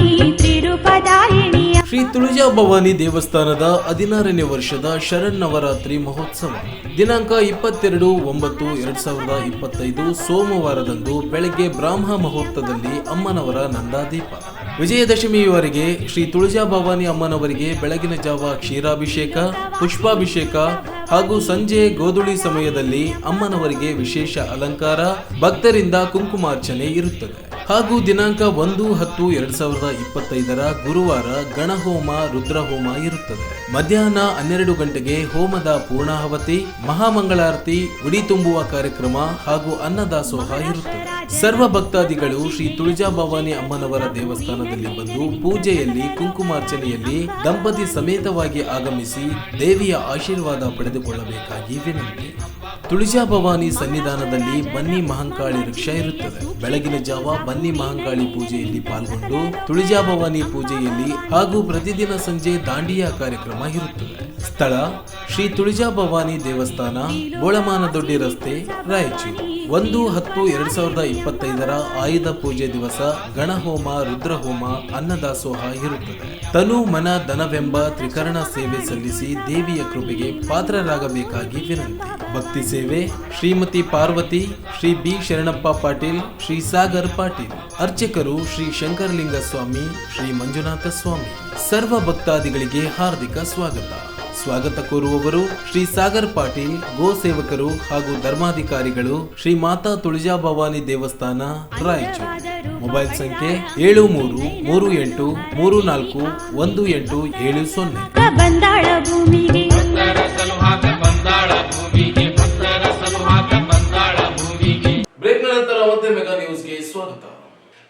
Speaker 3: ಶ್ರೀ ತುಳಜಾ ಭವಾನಿ ದೇವಸ್ಥಾನದ ಹದಿನಾರನೇ ವರ್ಷದ ಶರನ್ನವರಾತ್ರಿ ಮಹೋತ್ಸವ. ದಿನಾಂಕ ಇಪ್ಪತ್ತೆರಡು, ಒಂಬತ್ತು, ಎರಡ್ ಸಾವಿರದ ಇಪ್ಪತ್ತೈದು ಸೋಮವಾರದಂದು ಬೆಳಗ್ಗೆ ಬ್ರಾಹ್ಮ ಮುಹೂರ್ತದಲ್ಲಿ ಅಮ್ಮನವರ ನಂದಾದೀಪ. ವಿಜಯದಶಮಿಯವರೆಗೆ ಶ್ರೀ ತುಳಜಾ ಭವಾನಿ ಅಮ್ಮನವರಿಗೆ ಬೆಳಗಿನ ಜಾವ ಕ್ಷೀರಾಭಿಷೇಕ, ಪುಷ್ಪಾಭಿಷೇಕ ಹಾಗೂ ಸಂಜೆ ಗೋಧುಳಿ ಸಮಯದಲ್ಲಿ ಅಮ್ಮನವರಿಗೆ ವಿಶೇಷ ಅಲಂಕಾರ, ಭಕ್ತರಿಂದ ಕುಂಕುಮಾರ್ಚನೆ ಇರುತ್ತದೆ. ಹಾಗೂ ದಿನಾಂಕ ಒಂದು, ಹತ್ತು, ಎರಡ್ ಸಾವಿರದ ಇಪ್ಪತ್ತೈದರ ಗುರುವಾರ ಗಣಹೋಮ, ರುದ್ರಹೋಮ ಇರುತ್ತದೆ. ಮಧ್ಯಾಹ್ನ ಹನ್ನೆರಡು ಗಂಟೆಗೆ ಹೋಮದ ಪೂರ್ಣಾಹವತಿ ಮಹಾಮಂಗಳಾರತಿ ಉಡಿ ತುಂಬುವ ಕಾರ್ಯಕ್ರಮ ಹಾಗೂ ಅನ್ನದಾಸೋಹ ಇರುತ್ತದೆ. ಸರ್ವ ಭಕ್ತಾದಿಗಳು ಶ್ರೀ ತುಳಜಾ ಭವಾನಿ ಅಮ್ಮನವರ ದೇವಸ್ಥಾನದಲ್ಲಿ ಬಂದು ಪೂಜೆಯಲ್ಲಿ, ಕುಂಕುಮಾರ್ಚನೆಯಲ್ಲಿ ದಂಪತಿ ಸಮೇತವಾಗಿ ಆಗಮಿಸಿ ದೇವಿಯ ಆಶೀರ್ವಾದ ಪಡೆದುಕೊಳ್ಳಬೇಕಾಗಿ ವಿನಂತಿ. ತುಳಜಾ ಭವಾನಿ ಸನ್ನಿಧಾನದಲ್ಲಿ ಬನ್ನಿ ಮಹಂಕಾಳಿ ವೃಕ್ಷ ಇರುತ್ತದೆ. ಬೆಳಗಿನ ಜಾವ ಬನ್ನಿ ಮಹಂಕಾಳಿ ಪೂಜೆಯಲ್ಲಿ ಪಾಲ್ಗೊಂಡು ತುಳಜಾ ಭವಾನಿ ಪೂಜೆಯಲ್ಲಿ ಹಾಗೂ ಪ್ರತಿದಿನ ಸಂಜೆ ದಾಂಡಿಯಾ ಕಾರ್ಯಕ್ರಮ ಇರುತ್ತದೆ. ಸ್ಥಳ ಶ್ರೀ ತುಳಜಾ ಭವಾನಿ ದೇವಸ್ಥಾನ, ಬೋಳಮಾನದೊಡ್ಡಿ ರಸ್ತೆ, ರಾಯಚೂರು. ಒಂದು ಹತ್ತು ಎರಡ್ ಸಾವಿರದ ಇಪ್ಪತ್ತೈದರ ಆಯುಧ ಪೂಜೆ ದಿವಸ ಗಣಹೋಮ, ರುದ್ರಹೋಮ, ಅನ್ನದಾಸೋಹ ಇರುತ್ತದೆ. ತನು ಮನ ದನವೆಂಬ ತ್ರಿಕರಣ ಸೇವೆ ಸಲ್ಲಿಸಿ ದೇವಿಯ ಕೃಪೆಗೆ ಪಾತ್ರರಾಗಬೇಕಾಗಿ ವಿನಂತಿ. ಭಕ್ತಿ ಸೇವೆ ಶ್ರೀಮತಿ ಪಾರ್ವತಿ ಶ್ರೀ ಬಿ ಶರಣಪ್ಪ ಪಾಟೀಲ್ ಶ್ರೀ ಸಾಗರ್ ಪಾಟೀಲ್ ಅರ್ಚಕರು ಶ್ರೀ ಶಂಕರಲಿಂಗ ಸ್ವಾಮಿ ಶ್ರೀ ಮಂಜುನಾಥ ಸ್ವಾಮಿ. ಸರ್ವ ಭಕ್ತಾದಿಗಳಿಗೆ ಹಾರ್ದಿಕ ಸ್ವಾಗತ. ಸ್ವಾಗತ ಕೋರುವವರು ಶ್ರೀ ಸಾಗರ್ ಪಾಟೀಲ್ ಗೋ ಸೇವಕರು ಹಾಗೂ ಧರ್ಮಾಧಿಕಾರಿಗಳು ಶ್ರೀ ಮಾತಾ ತುಳಜಾ ಭವಾನಿ ದೇವಸ್ಥಾನ ರಾಯಚೂರು. ಮೊಬೈಲ್ ಸಂಖ್ಯೆ ಏಳು ಮೂರು ಮೂರು ಎಂಟು ಮೂರು ನಾಲ್ಕು ಒಂದು ಎಂಟು ಏಳು ಸೊನ್ನೆ.
Speaker 2: ಬಂದಾಳ ಭೂಮಿಗೆ.
Speaker 3: ಬ್ರೇಕ್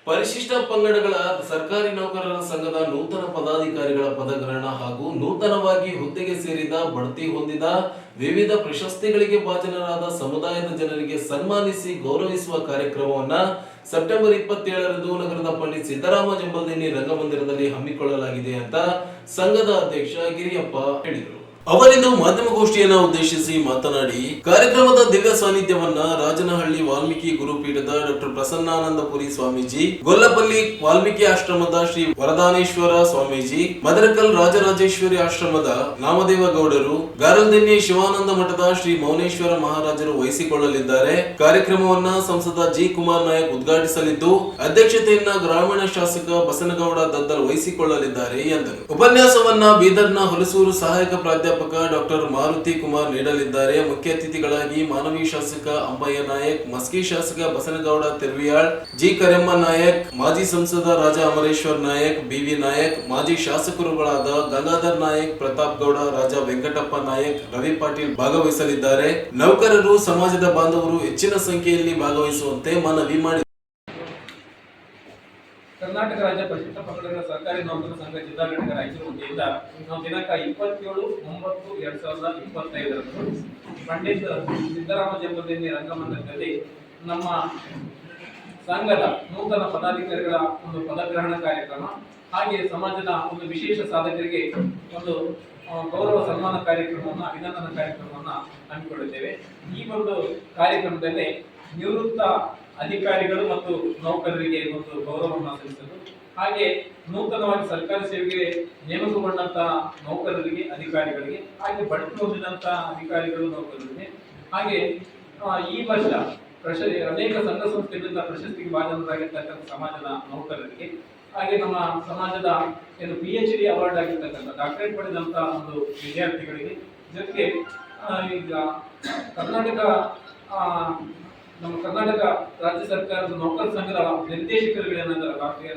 Speaker 3: ಪರಿಶಿಷ್ಟ ಪಂಗಡಗಳ ಸರ್ಕಾರಿ ನೌಕರರ ಸಂಘದ ನೂತನ ಪದಾಧಿಕಾರಿಗಳ ಪದಗ್ರಹಣ ಹಾಗೂ ನೂತನವಾಗಿ ಹುದ್ದೆಗೆ ಸೇರಿದ ಬಡ್ತಿ ಹೊಂದಿದ ವಿವಿಧ ಪ್ರಶಸ್ತಿಗಳಿಗೆ ಭಾಜನರಾದ ಸಮುದಾಯದ ಜನರಿಗೆ ಸನ್ಮಾನಿಸಿ ಗೌರವಿಸುವ ಕಾರ್ಯಕ್ರಮವನ್ನ ಸೆಪ್ಟೆಂಬರ್ ಇಪ್ಪತ್ತೇಳರಂದು ನಗರದ ಪಂಡಿತ್ ಸಿದ್ದರಾಮ ಜಂಬಲ್ದಿನಿ ರಂಗಮಂದಿರದಲ್ಲಿ ಹಮ್ಮಿಕೊಳ್ಳಲಾಗಿದೆ ಅಂತ ಸಂಘದ ಅಧ್ಯಕ್ಷ ಗಿರಿಯಪ್ಪ ಹೇಳಿದರು. ಅವರಿಂದು ಮಾಧ್ಯಮಗೋಷ್ಠಿಯನ್ನ ಉದ್ದೇಶಿಸಿ ಮಾತನಾಡಿ, ಕಾರ್ಯಕ್ರಮದ ದಿವ್ಯ ಸಾನ್ನಿಧ್ಯವನ್ನ ರಾಜನಹಳ್ಳಿ ವಾಲ್ಮೀಕಿ ಗುರುಪೀಠದ ಡಾಕ್ಟರ್ ಪ್ರಸನ್ನಾನಂದಪುರಿ ಸ್ವಾಮೀಜಿ, ಗೊಲ್ಲಪಲ್ಲಿ ವಾಲ್ಮೀಕಿ ಆಶ್ರಮದ ಶ್ರೀ ವರದಾನೇಶ್ವರ ಸ್ವಾಮೀಜಿ ಮದರಕಲ್ ರಾಜರಾಜೇಶ್ವರಿ ಆಶ್ರಮದ ನಾಮದೇವ ಗೌಡರು ಗಾರಲ್ದಿನ್ನಿ ಶಿವಾನಂದ ಮಠದ ಶ್ರೀ ಮೌನೇಶ್ವರ ಮಹಾರಾಜರು ವಹಿಸಿಕೊಳ್ಳಲಿದ್ದಾರೆ. ಕಾರ್ಯಕ್ರಮವನ್ನ ಸಂಸದ ಜಿ ಕುಮಾರ್ ನಾಯಕ್ ಉದ್ಘಾಟಿಸಲಿದ್ದು, ಅಧ್ಯಕ್ಷತೆಯನ್ನ ಗ್ರಾಮೀಣ ಶಾಸಕ ಬಸನಗೌಡ ದದ್ದಲ್ ವಹಿಸಿಕೊಳ್ಳಲಿದ್ದಾರೆ ಎಂದರು. ಉಪನ್ಯಾಸವನ್ನ ಬೀದರ್ನ ಹೊಲಸೂರು ಸಹಾಯಕ ಪ್ರಾಧ್ಯಾಪಕ ಡಾಕ್ಟರ್ ಮಾರುತಿ ಕುಮಾರ್ ನೀಡಲಿದ್ದಾರೆ. ಮುಖ್ಯ ಅತಿಥಿಗಳಾಗಿ ಮಾನವಿ ಶಾಸಕ ಅಂಬಯ್ಯ ನಾಯಕ್, ಮಸ್ಕಿ ಶಾಸಕ ಬಸನಗೌಡ ತೆರ್ವಿಯಾಳ್, ಜಿ ಕರೆಮ್ಮ ನಾಯಕ್, ಮಾಜಿ ಸಂಸದ ರಾಜ ಅಮರೇಶ್ವರ್ ನಾಯಕ್, ಬಿವಿ ನಾಯಕ್, ಮಾಜಿ ಶಾಸಕರುಗಳಾದ ಗಂಗಾಧರ್ ನಾಯಕ್, ಪ್ರತಾಪ್ ಗೌಡ, ರಾಜ ವೆಂಕಟಪ್ಪ ನಾಯಕ್, ರವಿ ಪಾಟೀಲ್ ಭಾಗವಹಿಸಲಿದ್ದಾರೆ. ನೌಕರರು, ಸಮಾಜದ ಬಾಂಧವರು ಹೆಚ್ಚಿನ ಸಂಖ್ಯೆಯಲ್ಲಿ ಭಾಗವಹಿಸುವಂತೆ ಮನವಿ ಮಾಡಿ
Speaker 5: ಕರ್ನಾಟಕ ರಾಜ್ಯ ಪರಿಶಿಷ್ಟ ಪಂಗಡಗಳ ಸರ್ಕಾರಿ ನೌಕರರ ಸಂಘ ಜಿಲ್ಲಾ ಘಟಕ ರಾಯಚೂರು ವತಿಯಿಂದ ನಾವು ದಿನಾಂಕ ಇಪ್ಪತ್ತೇಳು, ಒಂಬತ್ತು, ಎರಡ್ ಸಾವಿರದ ಇಪ್ಪತ್ತೈದರಂದು ಪಂಡಿತ್ ಸಿದ್ದರಾಮ ಜನ್ಮದಿನ ರಂಗಮಂದಿರದಲ್ಲಿ ನಮ್ಮ ಸಂಘದ ನೂತನ ಪದಾಧಿಕಾರಿಗಳ ಒಂದು ಪದಗ್ರಹಣ ಕಾರ್ಯಕ್ರಮ, ಹಾಗೆ ಸಮಾಜದ ಒಂದು ವಿಶೇಷ ಸಾಧಕರಿಗೆ ಒಂದು ಗೌರವ ಸನ್ಮಾನ ಕಾರ್ಯಕ್ರಮವನ್ನು, ಅಭಿನಂದನಾ ಕಾರ್ಯಕ್ರಮವನ್ನು ಹಮ್ಮಿಕೊಳ್ಳುತ್ತೇವೆ ಈ ಒಂದು ಕಾರ್ಯಕ್ರಮದಲ್ಲಿ ನಿವೃತ್ತ ಅಧಿಕಾರಿಗಳು ಮತ್ತು ನೌಕರರಿಗೆ ಒಂದು ಗೌರವವನ್ನು ಸಲ್ಲಿಸಲು ಹಾಗೆ ನೂತನವಾಗಿ ಸರ್ಕಾರಿ ಸೇವೆಗೆ ನೇಮಕಗೊಂಡಂತಹ ನೌಕರರಿಗೆ, ಅಧಿಕಾರಿಗಳಿಗೆ, ಹಾಗೆ ಬಡ್ತಿ ಹೊಂದಿದಂತಹ ಅಧಿಕಾರಿಗಳು, ನೌಕರರಿಗೆ, ಹಾಗೆ ಈ ವರ್ಷ ಪ್ರಶ ಅನೇಕ ಸಂಘ ಸಂಸ್ಥೆಗಳಿಂದ ಪ್ರಶಸ್ತಿಗೆ ಭಾಜನರಾಗಿರ್ತಕ್ಕಂಥ ಸಮಾಜದ ನೌಕರರಿಗೆ, ಹಾಗೆ ನಮ್ಮ ಸಮಾಜದ ಏನು ಪಿ ಎಚ್ ಡಿ ಅವಾರ್ಡ್ ಆಗಿರ್ತಕ್ಕಂಥ ಡಾಕ್ಟರೇಟ್ ಪಡೆದಂತ ಒಂದು ವಿದ್ಯಾರ್ಥಿಗಳಿಗೆ, ಜೊತೆಗೆ ಈಗ ಕರ್ನಾಟಕ ನಮ್ಮ ಕರ್ನಾಟಕ ರಾಜ್ಯ ಸರ್ಕಾರದ ನೌಕರ ಸಂಘದ ನಿರ್ದೇಶಕರುಗಳೇನಾದ್ರೆ ರಾಷ್ಟ್ರೀಯ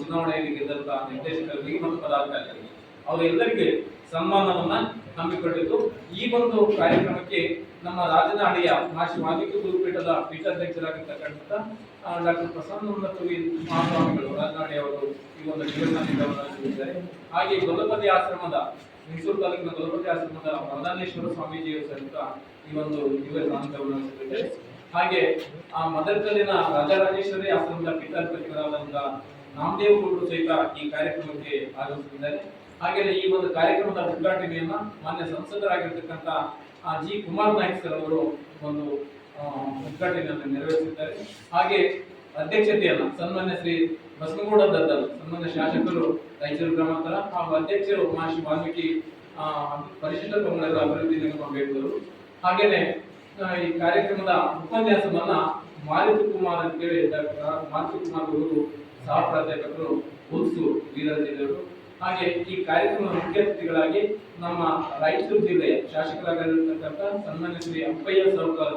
Speaker 5: ಚುನಾವಣೆಯಲ್ಲಿ ಗೆದ್ದಂತ ನಿರ್ದೇಶಕರಿಗೆ ಮತ್ತು ಪದಾಧಿಕಾರಿಗಳಿಗೆ ಅವರೆಲ್ಲರಿಗೆ ಸನ್ಮಾನವನ್ನ ಹಮ್ಮಿಕೊಂಡಿದ್ದು. ಈ ಒಂದು ಕಾರ್ಯಕ್ರಮಕ್ಕೆ ನಮ್ಮ ರಾಜನಾಡಿಯ ಮಾಜಿ ವಾಲ್ಮೀಕಿ ಗುರುಪೀಠದ ಪೀಠಾಧ್ಯಕ್ಷರಾಗಿರ್ತಕ್ಕಂಥ ಡಾಕ್ಟರ್ ಪ್ರಸನ್ನ ತುವಿ ಮಹಾಸ್ವಾಮಿಗಳು ರಾಜನಾಡಿ ಅವರು ಈ ಒಂದು ನೀಡಿದ್ದಾರೆ ಹಾಗೆ ಗೊಲ್ಲಪತಿ ಆಶ್ರಮದ, ಮೈಸೂರು ತಾಲೂಕಿನ ಗೊಲ್ಲಪತಿ ಆಶ್ರಮದ ವರದಾನೇಶ್ವರ ಸ್ವಾಮೀಜಿಯವರು ಸಹಿತ ಈ ಒಂದು ಜೀವನ ಹಾಗೆ ಆ ಮದರ್ಕಲ್ಲಿನ ರಾಜರಾಜೇಶ್ವರಿ ಆಶ್ರಮದ ಪೀಠಾಧಿಪತಿಗಳಾದಂತಹ ನಾಮದೇವ್ ಗೌಡರು ಸಹಿತ ಈ ಕಾರ್ಯಕ್ರಮಕ್ಕೆ ಆಗಮಿಸಿದ್ದಾರೆ. ಹಾಗೆಯೇ ಈ ಒಂದು ಕಾರ್ಯಕ್ರಮದ ಉದ್ಘಾಟನೆಯನ್ನ ಮಾನ್ಯ ಸಂಸದರಾಗಿರ್ತಕ್ಕಂಥ ಜಿ ಕುಮಾರ್ ನಾಯ್ಕ್ ಸರ್ ಅವರು ಒಂದು ಉದ್ಘಾಟನೆಯನ್ನ ನೆರವೇರಿಸಿದ್ದಾರೆ. ಹಾಗೆ ಅಧ್ಯಕ್ಷತೆಯನ್ನ ಸನ್ಮಾನ್ಯ ಶ್ರೀ ಬಸನಗೌಡ ದದ್ದಲ್ ಸನ್ಮಾನ್ಯ ಶಾಸಕರು ರಾಯಚೂರು ಗ್ರಾಮಾಂತರ ಹಾಗೂ ಅಧ್ಯಕ್ಷರು ಮಹಾಶಿ ವಾಲ್ಮೀಕಿ ಪರಿಶಿಷ್ಟ ಪಂಗಡಗಳ ಅಭಿವೃದ್ಧಿ ನಿಗಮ ಬೇಕು ಹಾಗೇನೆ ಈ ಕಾರ್ಯಕ್ರಮದ ಉಪನ್ಯಾಸವನ್ನ ಮಾರುತಿ ಕುಮಾರ್ ಅಂತೇಳಿ ಡಾಕ್ಟರ್ ಮಾರುತಿ ಕುಮಾರ್ ಅವರು ಸಹ ಪ್ರಾಧ್ಯಾಪಕರು ಹುಲ್ಸು ಬೀದರ್ ಹಾಗೆ ಈ ಕಾರ್ಯಕ್ರಮದ ಮುಖ್ಯ ಅತಿಥಿಗಳಾಗಿ ನಮ್ಮ ರಾಯಚೂರು ಜಿಲ್ಲೆ ಶಾಸಕರಾಗಿರ್ತಕ್ಕಂಥ ಸನ್ಮಾನ್ಯ ಶ್ರೀ ಅಪ್ಪಯ್ಯ ಸೌಕರ್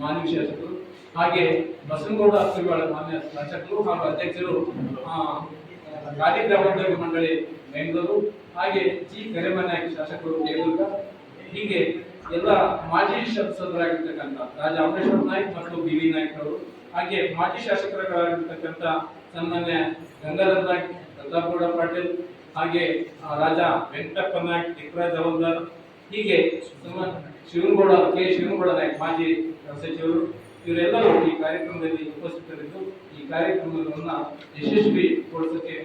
Speaker 5: ಮಾನ್ಯ ಶಾಸಕರು. ಹಾಗೆ ಬಸನಗೌಡ ಅಸ್ತಿವಾಳ ಮಾನ್ಯ ಶಾಸಕರು ಹಾಗೂ ಅಧ್ಯಕ್ಷರು ಗ್ರಾಮೋದ್ಯೋಗ ಮಂಡಳಿ ಬೆಂಗಳೂರು ಹಾಗೆ ಜಿ ಕರೆಮನಾಯಕ್ ಶಾಸಕರು ದೇವದುರ್ಗ ಹೀಗೆ ಎಲ್ಲ ಮಾಜಿ ಶಾಸಕರಾಗಿರ್ತಕ್ಕಂಥ ರಾಜ ಅಮರೇಶ್ವರ ನಾಯ್ಕ್ ಮತ್ತು ಬಿ ವಿ ನಾಯ್ಕ್ ಅವರು, ಹಾಗೆ ಮಾಜಿ ಶಾಸಕರಾಗಿರ್ತಕ್ಕಂಥ ಸನ್ಮಾನ್ಯ ಗಂಗಾಧರ್ ನಾಯ್ಕ್ ಪ್ರತಾಪ್ಗೌಡ ಪಾಟೀಲ್, ಹಾಗೆ ರಾಜ ವೆಂಕಟಪ್ಪ ನಾಯ್ಕ್ ಟಿಪ್ಪರಾಜ್ ಅವಲ್ದಾರ್ ಹೀಗೆ ಶಿವನಗೌಡ, ಕೆ. ಶಿವನಗೌಡ ನಾಯ್ಕ್, ಮಾಜಿ ಸಚಿವರು ಇವರೆಲ್ಲರೂ ಈ ಕಾರ್ಯಕ್ರಮದಲ್ಲಿ ಉಪಸ್ಥಿತರಿದ್ದು, ಈ ಕಾರ್ಯಕ್ರಮವನ್ನು ಯಶಸ್ವಿಗೊಳಿಸಕ್ಕೆ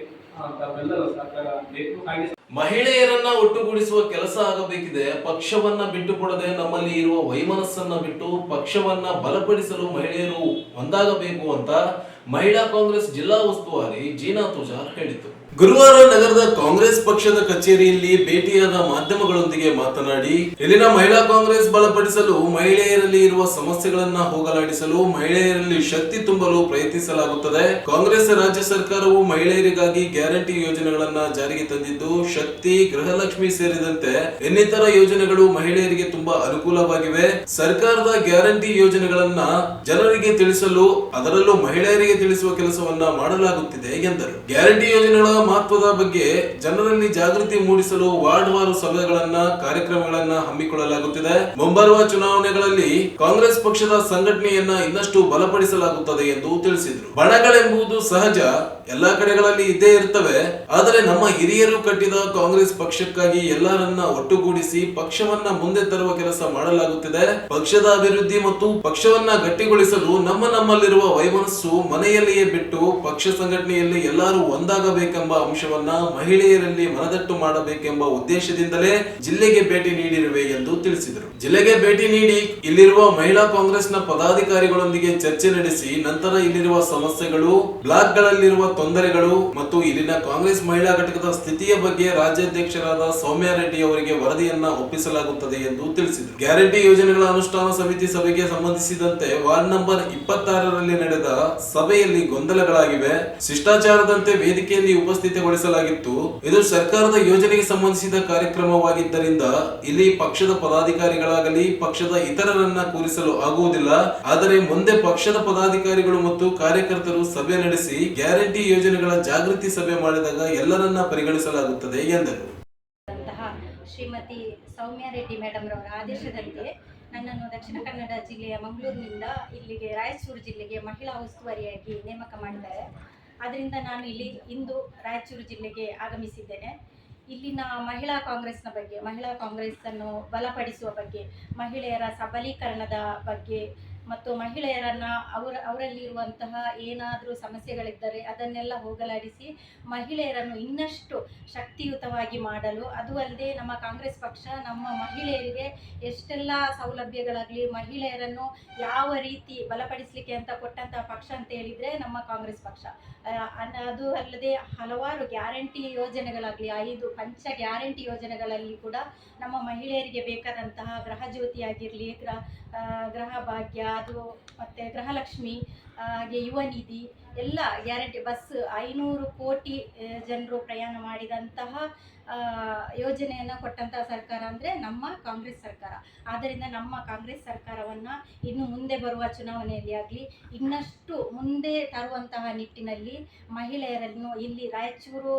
Speaker 5: ತಾವೆಲ್ಲರ ಸಹಕಾರ ಬೇಕು. ಹಾಗೆ
Speaker 3: ಮಹಿಳೆಯರನ್ನ ಒಟ್ಟುಗೂಡಿಸುವ ಕೆಲಸ ಆಗಬೇಕಿದೆ. ಪಕ್ಷವನ್ನ ಬಿಟ್ಟು ಕೊಡದೆ ನಮ್ಮಲ್ಲಿ ಇರುವ ವೈಮನಸ್ಸನ್ನ ಬಿಟ್ಟು ಪಕ್ಷವನ್ನ ಬಲಪಡಿಸಲು ಮಹಿಳೆಯರು ಒಂದಾಗಬೇಕು ಅಂತ ಮಹಿಳಾ ಕಾಂಗ್ರೆಸ್ ಜಿಲ್ಲಾ ಉಸ್ತುವಾರಿ ಜೀನಾ ತುಜಾರ್ ಹೇಳಿತು ಗುರುವಾರ ನಗರದ ಕಾಂಗ್ರೆಸ್ ಪಕ್ಷದ ಕಚೇರಿಯಲ್ಲಿ ಭೇಟಿಯಾದ ಮಾಧ್ಯಮಗಳೊಂದಿಗೆ ಮಾತನಾಡಿ, ಇಲ್ಲಿನ ಮಹಿಳಾ ಕಾಂಗ್ರೆಸ್ ಬಲಪಡಿಸಲು ಮಹಿಳೆಯರಲ್ಲಿ ಇರುವ ಸಮಸ್ಯೆಗಳನ್ನ ಹೋಗಲಾಡಿಸಲು ಮಹಿಳೆಯರಲ್ಲಿ ಶಕ್ತಿ ತುಂಬಲು ಪ್ರಯತ್ನಿಸಲಾಗುತ್ತದೆ. ಕಾಂಗ್ರೆಸ್ ರಾಜ್ಯ ಸರ್ಕಾರವು ಮಹಿಳೆಯರಿಗಾಗಿ ಗ್ಯಾರಂಟಿ ಯೋಜನೆಗಳನ್ನ ಜಾರಿಗೆ ತಂದಿದ್ದು, ಶಕ್ತಿ, ಗೃಹಲಕ್ಷ್ಮಿ ಸೇರಿದಂತೆ ಇನ್ನಿತರ ಯೋಜನೆಗಳು ಮಹಿಳೆಯರಿಗೆ ತುಂಬಾ ಅನುಕೂಲವಾಗಿವೆ. ಸರ್ಕಾರದ ಗ್ಯಾರಂಟಿ ಯೋಜನೆಗಳನ್ನ ಜನರಿಗೆ ತಿಳಿಸಲು, ಅದರಲ್ಲೂ ಮಹಿಳೆಯರಿಗೆ ತಿಳಿಸುವ ಕೆಲಸವನ್ನ ಮಾಡಲಾಗುತ್ತಿದೆ ಎಂದರು. ಗ್ಯಾರಂಟಿ ಯೋಜನೆಗಳ ಮಹತ್ವದ ಬಗ್ಗೆ ಜನರಲ್ಲಿ ಜಾಗೃತಿ ಮೂಡಿಸಲು ವಾರ್ಡ್ ವಾರು ಸಭೆಗಳನ್ನ, ಕಾರ್ಯಕ್ರಮಗಳನ್ನ ಹಮ್ಮಿಕೊಳ್ಳಲಾಗುತ್ತಿದೆ. ಮುಂಬರುವ ಚುನಾವಣೆಗಳಲ್ಲಿ ಕಾಂಗ್ರೆಸ್ ಪಕ್ಷದ ಸಂಘಟನೆಯನ್ನ ಇನ್ನಷ್ಟು ಬಲಪಡಿಸಲಾಗುತ್ತದೆ ಎಂದು ತಿಳಿಸಿದರು. ಬಣಗಳೆಂಬುದು ಸಹಜ ಎಲ್ಲಾ ಕಡೆಗಳಲ್ಲಿ ಇದ್ದೇ ಇರ್ತವೆ. ಆದರೆ ನಮ್ಮ ಹಿರಿಯರು ಕಟ್ಟಿದ ಕಾಂಗ್ರೆಸ್ ಪಕ್ಷಕ್ಕಾಗಿ ಎಲ್ಲರನ್ನ ಒಟ್ಟುಗೂಡಿಸಿ ಪಕ್ಷವನ್ನ ಮುಂದೆ ತರುವ ಕೆಲಸ ಮಾಡಲಾಗುತ್ತಿದೆ. ಪಕ್ಷದ ಅಭಿವೃದ್ಧಿ ಮತ್ತು ಪಕ್ಷವನ್ನ ಗಟ್ಟಿಗೊಳಿಸಲು ನಮ್ಮ ನಮ್ಮಲ್ಲಿರುವ ವೈಮನಸ್ಸು ಮನೆಯಲ್ಲಿಯೇ ಬಿಟ್ಟು ಪಕ್ಷ ಸಂಘಟನೆಯಲ್ಲಿ ಎಲ್ಲರೂ ಒಂದಾಗಬೇಕೆಂಬ ಅಂಶವನ್ನ ಮಹಿಳೆಯರಲ್ಲಿ ಮನದಟ್ಟು ಮಾಡಬೇಕೆಂಬ ಉದ್ದೇಶದಿಂದಲೇ ಜಿಲ್ಲೆಗೆ ಭೇಟಿ ನೀಡಿರುವೆ ಎಂದು ತಿಳಿಸಿದರು. ಜಿಲ್ಲೆಗೆ ಭೇಟಿ ನೀಡಿ ಇಲ್ಲಿರುವ ಮಹಿಳಾ ಕಾಂಗ್ರೆಸ್ನ ಪದಾಧಿಕಾರಿಗಳೊಂದಿಗೆ ಚರ್ಚೆ ನಡೆಸಿ ನಂತರ ಇಲ್ಲಿರುವ ಸಮಸ್ಯೆಗಳು ಬ್ಲಾಕ್ಗಳಲ್ಲಿರುವ ತೊಂದರೆಗಳು ಮತ್ತು ಇಲ್ಲಿನ ಕಾಂಗ್ರೆಸ್ ಮಹಿಳಾ ಘಟಕದ ಸ್ಥಿತಿಯ ಬಗ್ಗೆ ರಾಜ್ಯಾಧ್ಯಕ್ಷರಾದ ಸೌಮ್ಯ ರೆಡ್ಡಿ ಅವರಿಗೆ ವರದಿಯನ್ನ ಒಪ್ಪಿಸಲಾಗುತ್ತದೆ ಎಂದು ತಿಳಿಸಿದರು. ಗ್ಯಾರಂಟಿ ಯೋಜನೆಗಳ ಅನುಷ್ಠಾನ ಸಮಿತಿ ಸಭೆಗೆ ಸಂಬಂಧಿಸಿದಂತೆ ವಾರ್ಡ್ ನಂಬರ್ ಇಪ್ಪತ್ತಾರರಲ್ಲಿ ನಡೆದ ಸಭೆಯಲ್ಲಿ ಗೊಂದಲಗಳಾಗಿವೆ. ಶಿಷ್ಟಾಚಾರದಂತೆ ವೇದಿಕೆಯಲ್ಲಿ ಉಪಸ್ಥಿತಗೊಳಿಸಲಾಗಿತ್ತು. ಇದು ಸರ್ಕಾರದ ಯೋಜನೆಗೆ ಸಂಬಂಧಿಸಿದ ಕಾರ್ಯಕ್ರಮವಾಗಿದ್ದರಿಂದ ಇಲ್ಲಿ ಪಕ್ಷದ ಪದಾಧಿಕಾರಿಗಳಾಗಲಿ ಪಕ್ಷದ ಇತರರನ್ನ ಕೂರಿಸಲು ಆಗುವುದಿಲ್ಲ. ಆದರೆ ಮುಂದೆ ಪಕ್ಷದ ಪದಾಧಿಕಾರಿಗಳು ಮತ್ತು ಕಾರ್ಯಕರ್ತರು ಸಭೆ ನಡೆಸಿ ಗ್ಯಾರಂಟಿ ಯೋಜನೆಗಳ ಜಾಗೃತಿ ಸಭೆ ಮಾಡಿದಾಗ ಎಲ್ಲರನ್ನ ಪರಿಗಣಿಸಲಾಗುತ್ತದೆ ಎಂದರು.
Speaker 6: ಶ್ರೀಮತಿ ಸೌಮ್ಯ ರೆಡ್ಡಿ ಮೇಡಮ್ ರವರ ಆದೇಶದಂತೆ ನನ್ನನ್ನು ದಕ್ಷಿಣ ಕನ್ನಡ ಜಿಲ್ಲೆಯ ಮಂಗಳೂರಿನಿಂದ ಇಲ್ಲಿಗೆ ರಾಯಚೂರು ಜಿಲ್ಲೆಗೆ ಮಹಿಳಾ ಉಸ್ತುವಾರಿಯಾಗಿ ನೇಮಕ ಮಾಡಿದ್ದಾರೆ. ಅದರಿಂದ ನಾನು ಇಲ್ಲಿ ಇಂದು ರಾಯಚೂರು ಜಿಲ್ಲೆಗೆ ಆಗಮಿಸಿದ್ದೇನೆ. ಇಲ್ಲಿನ ಮಹಿಳಾ ಕಾಂಗ್ರೆಸ್ನ ಬಗ್ಗೆ, ಮಹಿಳಾ ಕಾಂಗ್ರೆಸ್ ಅನ್ನು ಬಲಪಡಿಸುವ ಬಗ್ಗೆ, ಮಹಿಳೆಯರ ಸಬಲೀಕರಣದ ಬಗ್ಗೆ ಮತ್ತು ಮಹಿಳೆಯರನ್ನ ಅವರ, ಅವರಲ್ಲಿರುವಂತಹ ಏನಾದರೂ ಸಮಸ್ಯೆಗಳಿದ್ದರೆ ಅದನ್ನೆಲ್ಲ ಹೋಗಲಾಡಿಸಿ ಮಹಿಳೆಯರನ್ನು ಇನ್ನಷ್ಟು ಶಕ್ತಿಯುತವಾಗಿ ಮಾಡಲು, ಅದು ಅಲ್ಲದೆ ನಮ್ಮ ಕಾಂಗ್ರೆಸ್ ಪಕ್ಷ ನಮ್ಮ ಮಹಿಳೆಯರಿಗೆ ಎಷ್ಟೆಲ್ಲ ಸೌಲಭ್ಯಗಳಾಗಲಿ, ಮಹಿಳೆಯರನ್ನು ಯಾವ ರೀತಿ ಬಲಪಡಿಸಲಿಕ್ಕೆ ಅಂತ ಕೊಟ್ಟಂತಹ ಪಕ್ಷ ಅಂತ ಹೇಳಿದರೆ ನಮ್ಮ ಕಾಂಗ್ರೆಸ್ ಪಕ್ಷ. ಅದು ಅಲ್ಲದೆ ಹಲವಾರು ಗ್ಯಾರಂಟಿ ಯೋಜನೆಗಳಾಗಲಿ, ಐದು ಪಂಚ ಗ್ಯಾರಂಟಿ ಯೋಜನೆಗಳಲ್ಲಿ ಕೂಡ ನಮ್ಮ ಮಹಿಳೆಯರಿಗೆ ಬೇಕಾದಂತಹ ಗೃಹ ಆಗಿರಲಿ ಗ್ರಹ ಗೃಹ ಭಾಗ್ಯ ಅದು ಮತ್ತು ಗೃಹಲಕ್ಷ್ಮಿ ಆ, ಹಾಗೆ ಯುವ ನಿಧಿ ಎಲ್ಲ ಗ್ಯಾರಂಟಿ, ಬಸ್ ಐನೂರು ಕೋಟಿ ಜನರು ಪ್ರಯಾಣ ಮಾಡಿದಂತಹ ಯೋಜನೆಯನ್ನು ಕೊಟ್ಟಂತಹ ಸರ್ಕಾರ ಅಂದರೆ ನಮ್ಮ ಕಾಂಗ್ರೆಸ್ ಸರ್ಕಾರ. ಆದ್ದರಿಂದ ನಮ್ಮ ಕಾಂಗ್ರೆಸ್ ಸರ್ಕಾರವನ್ನು ಇನ್ನು ಮುಂದೆ ಬರುವ ಚುನಾವಣೆಯಲ್ಲಿ ಆಗಲಿ, ಇನ್ನಷ್ಟು ಮುಂದೆ ತರುವಂತಹ ನಿಟ್ಟಿನಲ್ಲಿ ಮಹಿಳೆಯರನ್ನು ಇಲ್ಲಿ ರಾಯಚೂರು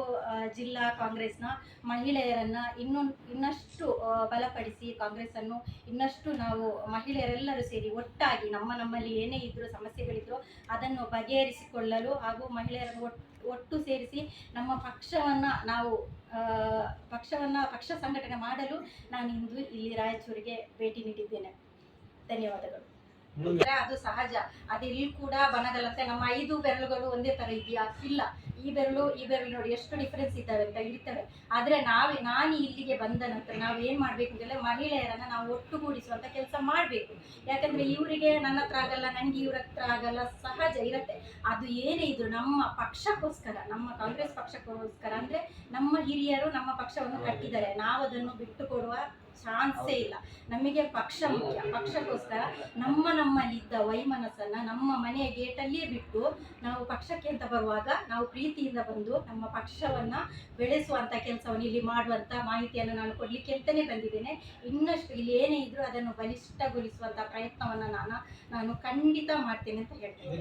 Speaker 6: ಜಿಲ್ಲಾ ಕಾಂಗ್ರೆಸ್ನ ಮಹಿಳೆಯರನ್ನು ಇನ್ನೂ, ಇನ್ನಷ್ಟು ಬಲಪಡಿಸಿ ಕಾಂಗ್ರೆಸ್ಸನ್ನು ಇನ್ನಷ್ಟು ನಾವು ಮಹಿಳೆಯರೆಲ್ಲರೂ ಸೇರಿ ಒಟ್ಟಾಗಿ ನಮ್ಮ ನಮ್ಮಲ್ಲಿ ಏನೇ ಇದ್ದರೂ ಸಮಸ್ಯೆಗಳಿದ್ದರೂ ಅದನ್ನು ಬಗೆಹರಿಸಿಕೊಳ್ಳಲು ಹಾಗೂ ಮಹಿಳೆಯರನ್ನು ಒಟ್ಟು ಸೇರಿಸಿ ನಮ್ಮ ಪಕ್ಷವನ್ನು ನಾವು ಪಕ್ಷವನ್ನು ಪಕ್ಷ ಸಂಘಟನೆ ಮಾಡಲು ನಾನು ಇಂದು ಇಲ್ಲಿ ರಾಯಚೂರಿಗೆ ಭೇಟಿ ನೀಡಿದ್ದೇನೆ. ಧನ್ಯವಾದಗಳು. ಅದು ಸಹಜ. ಅದೆಲ್ಲಿ ಕೂಡ ಬನಗಲಂತೆ ನಮ್ಮ ಐದು ಬೆರಳುಗಳು ಒಂದೇ ತರ ಇದೆಯಾ? ಇಲ್ಲ. ಈ ಬೆರಳು ಈ ಬೆರಳು ನೋಡಿ ಎಷ್ಟು ಡಿಫ್ರೆನ್ಸ್ ಇದ್ದಾವೆ ಅಂತ ಇರ್ತವೆ. ಆದ್ರೆ ನಾವೇ ನಾನು ಇಲ್ಲಿಗೆ ಬಂದ ನಂತರ ನಾವು ಏನ್ ಮಾಡ್ಬೇಕು ಅಂತಂದ್ರೆ ಮಹಿಳೆಯರನ್ನ ನಾವು ಒಟ್ಟುಗೂಡಿಸುವಂತ ಕೆಲಸ ಮಾಡ್ಬೇಕು. ಯಾಕಂದ್ರೆ ಇವರಿಗೆ ನನ್ನ ಹತ್ರ ಆಗಲ್ಲ ನನಗೆ ಇವ್ರ ಹತ್ರ ಆಗಲ್ಲ ಸಹಜ ಇರತ್ತೆ. ಅದು ಏನೇ ಇದ್ರು ನಮ್ಮ ಪಕ್ಷಕ್ಕೋಸ್ಕರ ನಮ್ಮ ಕಾಂಗ್ರೆಸ್ ಪಕ್ಷಕ್ಕೋಸ್ಕರ ಅಂದ್ರೆ ನಮ್ಮ ಹಿರಿಯರು ನಮ್ಮ ಪಕ್ಷವನ್ನು ಕಟ್ಟಿದ್ದಾರೆ. ನಾವು ಅದನ್ನು ಬಿಟ್ಟು ಕೊಡುವ ಚಾನ್ಸೇ ಇಲ್ಲ. ನಮಗೆ ಪಕ್ಷ ಮುಖ್ಯ. ಪಕ್ಷಕ್ಕೋಸ್ಕರ ನಮ್ಮ ನಮ್ಮಲ್ಲಿದ್ದ ವೈಮನಸ್ಸನ್ನು ನಮ್ಮ ಮನೆಯ ಗೇಟಲ್ಲಿಯೇ ಬಿಟ್ಟು ನಾವು ಪಕ್ಷಕ್ಕೆ ಅಂತ ಬರುವಾಗ ನಾವು ಪ್ರೀತಿಯಿಂದ ಬಂದು ನಮ್ಮ ಪಕ್ಷವನ್ನು ಬೆಳೆಸುವಂಥ ಕೆಲಸವನ್ನು ಇಲ್ಲಿ ಮಾಡುವಂಥ ಮಾಹಿತಿಯನ್ನು ನಾನು ಕೊಡಲಿಕ್ಕೆ ಅಂತಲೇ ಬಂದಿದ್ದೇನೆ. ಇನ್ನಷ್ಟು ಇಲ್ಲಿ ಏನೇ ಇದ್ದರೂ ಅದನ್ನು ಬಲಿಷ್ಠಗೊಳಿಸುವಂಥ ಪ್ರಯತ್ನವನ್ನು ನಾನು ನಾನು ಖಂಡಿತ ಮಾಡ್ತೇನೆ ಅಂತ ಹೇಳ್ತೇನೆ.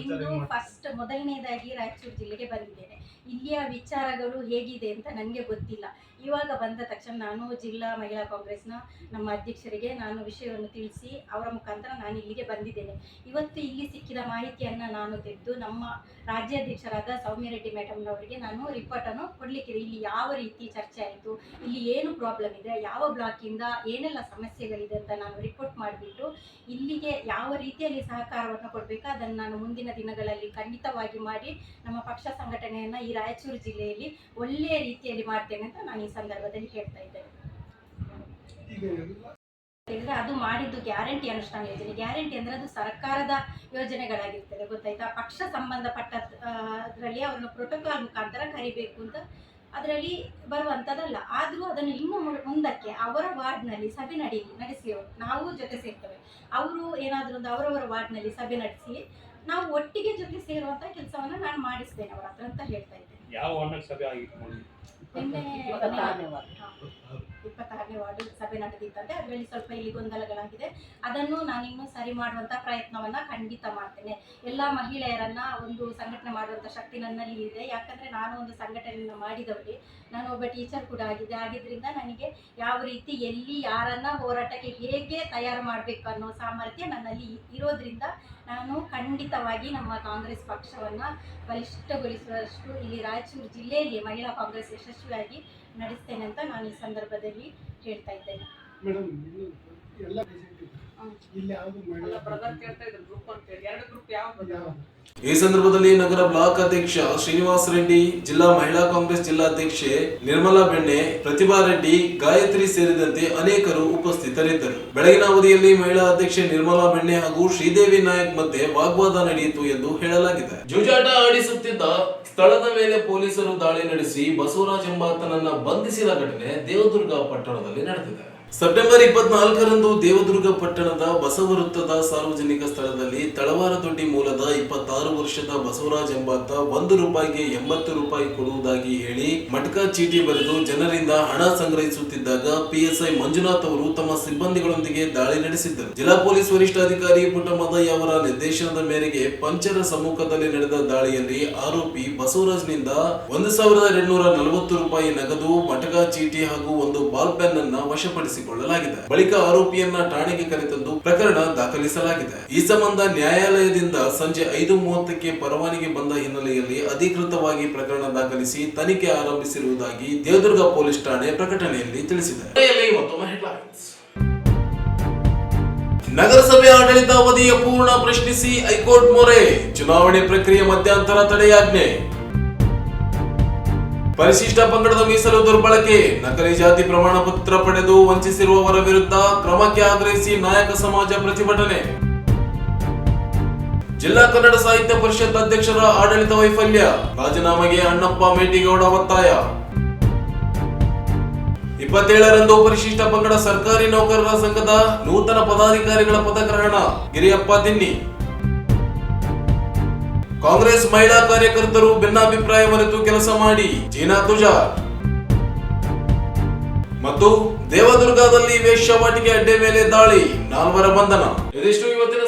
Speaker 6: ಇಂದು ಫಸ್ಟ್ ಮೊದಲನೇದಾಗಿ ರಾಯಚೂರು ಜಿಲ್ಲೆಗೆ ಬಂದಿದ್ದೇನೆ. ಇಲ್ಲಿಯ ವಿಚಾರಗಳು ಹೇಗಿದೆ ಅಂತ ನನಗೆ ಗೊತ್ತಿಲ್ಲ. ಇವಾಗ ಬಂದ ತಕ್ಷಣ ನಾನು ಜಿಲ್ಲಾ ಮಹಿಳಾ ಕಾಂಗ್ರೆಸ್ನ ನಮ್ಮ ಅಧ್ಯಕ್ಷರಿಗೆ ನಾನು ವಿಷಯವನ್ನು ತಿಳಿಸಿ ಅವರ ಮುಖಾಂತರ ನಾನು ಇಲ್ಲಿಗೆ ಬಂದಿದ್ದೇನೆ. ಇವತ್ತು ಇಲ್ಲಿ ಸಿಕ್ಕಿದ ಮಾಹಿತಿಯನ್ನು ನಾನು ತೆಗೆದು ನಮ್ಮ ರಾಜ್ಯಾಧ್ಯಕ್ಷರಾದ ಸೌಮ್ಯ ರೆಡ್ಡಿ ಮೇಡಮ್ನವರಿಗೆ ನಾನು ರಿಪೋರ್ಟನ್ನು ಕೊಡಲಿಕ್ಕಿದೆ. ಇಲ್ಲಿ ಯಾವ ರೀತಿ ಚರ್ಚೆ ಆಯಿತು? ಇಲ್ಲಿ ಏನು ಪ್ರಾಬ್ಲಮ್ ಇದೆ? ಯಾವ ಬ್ಲಾಕಿಂದ ಏನೆಲ್ಲ ಸಮಸ್ಯೆಗಳಿದೆ ಅಂತ ನಾನು ರಿಪೋರ್ಟ್ ಮಾಡಿಬಿಟ್ಟು ಇಲ್ಲಿಗೆ ಯಾವ ರೀತಿಯಲ್ಲಿ ಸಹಕಾರವನ್ನು ಕೊಡಬೇಕು ಅದನ್ನು ನಾನು ಮುಂದಿನ ದಿನಗಳಲ್ಲಿ ಖಂಡಿತವಾಗಿ ಮಾಡಿ ನಮ್ಮ ಪಕ್ಷ ಸಂಘಟನೆಯನ್ನು ಈ ರಾಯಚೂರು ಜಿಲ್ಲೆಯಲ್ಲಿ ಒಳ್ಳೆಯ ರೀತಿಯಲ್ಲಿ ಮಾಡ್ತೇನೆ ಅಂತ ನಾನು ಸಂದರ್ಭದಲ್ಲಿ ಹೇಳ್ತಾ ಇದ್ದೇನೆ ಅದು ಮಾಡಿದ್ದು ಗ್ಯಾರಂಟಿ ಅನುಷ್ಠಾನ ಯೋಜನೆ. ಗ್ಯಾರಂಟಿ ಅಂದ್ರೆ ಅದು ಸರ್ಕಾರದ ಯೋಜನೆಗಳಾಗಿರ್ತದೆ, ಗೊತ್ತಾಯ್ತಾ? ಪಕ್ಷ ಸಂಬಂಧಪಟ್ಟ ಅದರಲ್ಲಿ ಅವರನ್ನು ಪ್ರೋಟೋಕಾಲ್ ಮುಖಾಂತರ ಕರಿಬೇಕು ಅಂತ ಅದರಲ್ಲಿ ಬರುವಂತದಲ್ಲ ಆದರೂ ಅದನ್ನು ಇನ್ನೂ ಮುಂದಕ್ಕೆ ಅವರ ವಾರ್ಡ್ನಲ್ಲಿ ಸಭೆ ನಡಿ, ನಡೆಸಿ ನಾವು ಜೊತೆ ಸೇರ್ತೇವೆ. ಅವರು ಏನಾದರೂ ಒಂದು ಅವರವರ ವಾರ್ಡ್ನಲ್ಲಿ ಸಭೆ ನಡೆಸಿ ನಾವು ಒಟ್ಟಿಗೆ ಜೊತೆ ಸೇರುವಂತ ಕೆಲಸವನ್ನ ನಾನು ಮಾಡಿಸ್ತೇನೆ ಅವರ ಹತ್ರ ಅಂತ ಹೇಳ್ತಾ ಇದ್ದೇನೆ.
Speaker 5: ಯಾವ ಸಭೆ
Speaker 6: Ini 的 ಇಪ್ಪತ್ತಾರನೇ ವಾರ್ಡು ಸಭೆ ನಡೆದಿತ್ತಂತೆ ಅದರಲ್ಲಿ ಸ್ವಲ್ಪ ಇಲ್ಲಿ ಗೊಂದಲಗಳಾಗಿದೆ. ಅದನ್ನು ನಾನಿನ್ನೂ ಸರಿ ಮಾಡುವಂಥ ಪ್ರಯತ್ನವನ್ನು ಖಂಡಿತ ಮಾಡ್ತೇನೆ. ಎಲ್ಲ ಮಹಿಳೆಯರನ್ನ ಒಂದು ಸಂಘಟನೆ ಮಾಡುವಂಥ ಶಕ್ತಿ ನನ್ನಲ್ಲಿ ಇದೆ. ಯಾಕಂದರೆ ನಾನು ಒಂದು ಸಂಘಟನೆಯನ್ನು ಮಾಡಿದವಳಿ ನಾನು ಒಬ್ಬ ಟೀಚರ್ ಕೂಡ ಆಗಿದೆ ಆಗಿದ್ದರಿಂದ ನನಗೆ ಯಾವ ರೀತಿ ಎಲ್ಲಿ ಯಾರನ್ನ ಹೋರಾಟಕ್ಕೆ ಹೇಗೆ ತಯಾರು ಮಾಡಬೇಕು ಅನ್ನೋ ಸಾಮರ್ಥ್ಯ ನನ್ನಲ್ಲಿ ಇರೋದ್ರಿಂದ ನಾನು ಖಂಡಿತವಾಗಿ ನಮ್ಮ ಕಾಂಗ್ರೆಸ್ ಪಕ್ಷವನ್ನು ಬಲಿಷ್ಠಗೊಳಿಸುವಷ್ಟು ಇಲ್ಲಿ ರಾಯಚೂರು ಜಿಲ್ಲೆಯಲ್ಲಿ ಮಹಿಳಾ ಕಾಂಗ್ರೆಸ್ ಯಶಸ್ವಿಯಾಗಿ ನಡೆಸ್ತೇನೆ ಅಂತ ನಾನು ಈ ಸಂದರ್ಭದಲ್ಲಿ ಹೇಳ್ತಾ ಇದ್ದೇನೆ.
Speaker 7: ಮೇಡಮ್ ಎಲ್ಲ
Speaker 3: ಈ ಸಂದರ್ಭದಲ್ಲಿ ನಗರ ಬ್ಲಾಕ್ ಅಧ್ಯಕ್ಷ ಶ್ರೀನಿವಾಸ್ ರೆಡ್ಡಿ ಜಿಲ್ಲಾ ಮಹಿಳಾ ಕಾಂಗ್ರೆಸ್ ಜಿಲ್ಲಾಧ್ಯಕ್ಷೆ ನಿರ್ಮಲಾ ಬೆಣ್ಣೆ ಪ್ರತಿಭಾ ರೆಡ್ಡಿ ಗಾಯತ್ರಿ ಸೇರಿದಂತೆ ಅನೇಕರು ಉಪಸ್ಥಿತರಿದ್ದರು. ಬೆಳಗಿನ ಅವಧಿಯಲ್ಲಿ ಮಹಿಳಾ ಅಧ್ಯಕ್ಷೆ ನಿರ್ಮಲಾ ಬೆಣ್ಣೆ ಹಾಗೂ ಶ್ರೀದೇವಿ ನಾಯಕ್ ಮಧ್ಯೆ ವಾಗ್ವಾದ ನಡೆಯಿತು ಎಂದು ಹೇಳಲಾಗಿದೆ. ಜೂಜಾಟ ಆಡಿಸುತ್ತಿದ್ದ ಸ್ಥಳದ ಮೇಲೆ ಪೊಲೀಸರು ದಾಳಿ ನಡೆಸಿ ಬಸವರಾಜ್ ಎಂಬಾತನನ್ನ ಬಂಧಿಸಿದ ಘಟನೆ ದೇವದುರ್ಗ ಪಟ್ಟಣದಲ್ಲಿ ನಡೆದಿದೆ. ಸೆಪ್ಟೆಂಬರ್ ಇಪ್ಪತ್ನಾಲ್ಕರಂದು ದೇವದುರ್ಗ ಪಟ್ಟಣದ ಬಸವವೃತ್ತದ ಸಾರ್ವಜನಿಕ ಸ್ಥಳದಲ್ಲಿ ತಳವಾರದೊಡ್ಡಿ ಮೂಲದ ಇಪ್ಪತ್ತಾರು ವರ್ಷದ ಬಸವರಾಜ್ ಎಂಬಾತ ಒಂದು ರೂಪಾಯಿಗೆ ಎಂಬತ್ತು ರೂಪಾಯಿ ಕೊಡುವುದಾಗಿ ಹೇಳಿ ಮಟ್ಕಾ ಚೀಟಿ ಬರೆದು ಜನರಿಂದ ಹಣ ಸಂಗ್ರಹಿಸುತ್ತಿದ್ದಾಗ ಪಿಎಸ್ಐ ಮಂಜುನಾಥ್ ಅವರು ತಮ್ಮ ಸಿಬ್ಬಂದಿಗಳೊಂದಿಗೆ ದಾಳಿ ನಡೆಸಿದ್ದರು. ಜಿಲ್ಲಾ ಪೊಲೀಸ್ ವರಿಷ್ಠಾಧಿಕಾರಿ ಪುಟ್ಟಮದಯ್ಯ ಅವರ ನಿರ್ದೇಶನದ ಮೇರೆಗೆ ಪಂಚರ ಸಮ್ಮುಖದಲ್ಲಿ ನಡೆದ ದಾಳಿಯಲ್ಲಿ ಆರೋಪಿ ಬಸವರಾಜ್ನಿಂದ ಒಂದು ಸಾವಿರದ ಎರಡ್ನೂರ ನಲವತ್ತು ರೂಪಾಯಿ ನಗದು, ಮಟಕ ಚೀಟಿ ಹಾಗೂ ಒಂದು ಬಾಲ್ ಪೆನ್ ಅನ್ನ ವಶಪಡಿಸಿಕೊಳ್ಳಲಾಗಿದೆ ಬಳಿಕ ಆರೋಪಿಯನ್ನ ಠಾಣೆಗೆ ಕರೆತಂದು ಪ್ರಕರಣ ದಾಖಲಿಸಲಾಗಿದೆ. ಈ ಸಂಬಂಧ ನ್ಯಾಯಾಲಯದಿಂದ ಸಂಜೆ ಐದು ಮೂವತ್ತಕ್ಕೆ ಪರವಾನಿಗೆ ಬಂದ ಹಿನ್ನೆಲೆಯಲ್ಲಿ ಅಧಿಕೃತವಾಗಿ ಪ್ರಕರಣ ದಾಖಲಿಸಿ ತನಿಖೆ ಆರಂಭಿಸಿರುವುದಾಗಿ ದೇವದುರ್ಗ ಪೊಲೀಸ್ ಠಾಣೆ ಪ್ರಕಟಣೆಯಲ್ಲಿ ತಿಳಿಸಿದೆ. ನಗರಸಭೆ ಆಡಳಿತಾವಧಿಯ ಪೂರ್ಣ ಪ್ರಶ್ನಿಸಿ ಹೈಕೋರ್ಟ್ ಮೊರೆ. ಚುನಾವಣೆ ಪ್ರಕ್ರಿಯೆ ಮಧ್ಯಂತರ ತಡೆಯಾಜ್ಞೆ. ಪರಿಶಿಷ್ಟ ಪಂಗಡದ ಮೀಸಲು ದುರ್ಬಳಕೆ, ನಕಲಿ ಜಾತಿ ಪ್ರಮಾಣ ಪತ್ರ ಪಡೆದು ವಂಚಿಸಿರುವವರ ವಿರುದ್ಧ ಕ್ರಮಕ್ಕೆ ಆಗ್ರಹಿಸಿ ನಾಯಕ ಸಮಾಜ ಪ್ರತಿಭಟನೆ. ಜಿಲ್ಲಾ ಕನ್ನಡ ಸಾಹಿತ್ಯ ಪರಿಷತ್ ಅಧ್ಯಕ್ಷರ ಆಡಳಿತ ವೈಫಲ್ಯ, ರಾಜೀನಾಮೆಗೆ ಅಣ್ಣಪ್ಪ ಮೇಟಿಗೌಡ ಒತ್ತಾಯ. ಇಪ್ಪತ್ತೇಳರಂದು ಪರಿಶಿಷ್ಟ ಪಂಗಡ ಸರ್ಕಾರಿ ನೌಕರರ ಸಂಘದ ನೂತನ ಪದಾಧಿಕಾರಿಗಳ ಪದಗ್ರಹಣ, ಗಿರಿಯಪ್ಪ ದಿನ್ನಿ ಕಾಂಗ್ರೆಸ್ ಮಹಿಳಾ ಕಾರ್ಯಕರ್ತರು ಭಿನ್ನಾಭಿಪ್ರಾಯ ಮರೆತು ಕೆಲಸ ಮಾಡಿ ಚೀನಾ ತುಜಾ ಮತ್ತು ದೇವದುರ್ಗದಲ್ಲಿ ವೇಶ್ಯವಾಟಿಕೆ ಅಡ್ಡೆ ಮೇಲೆ ದಾಳಿ, ನಾಲ್ವರ ಬಂಧನ. ಇದಿಷ್ಟು ಇವತ್ತಿನ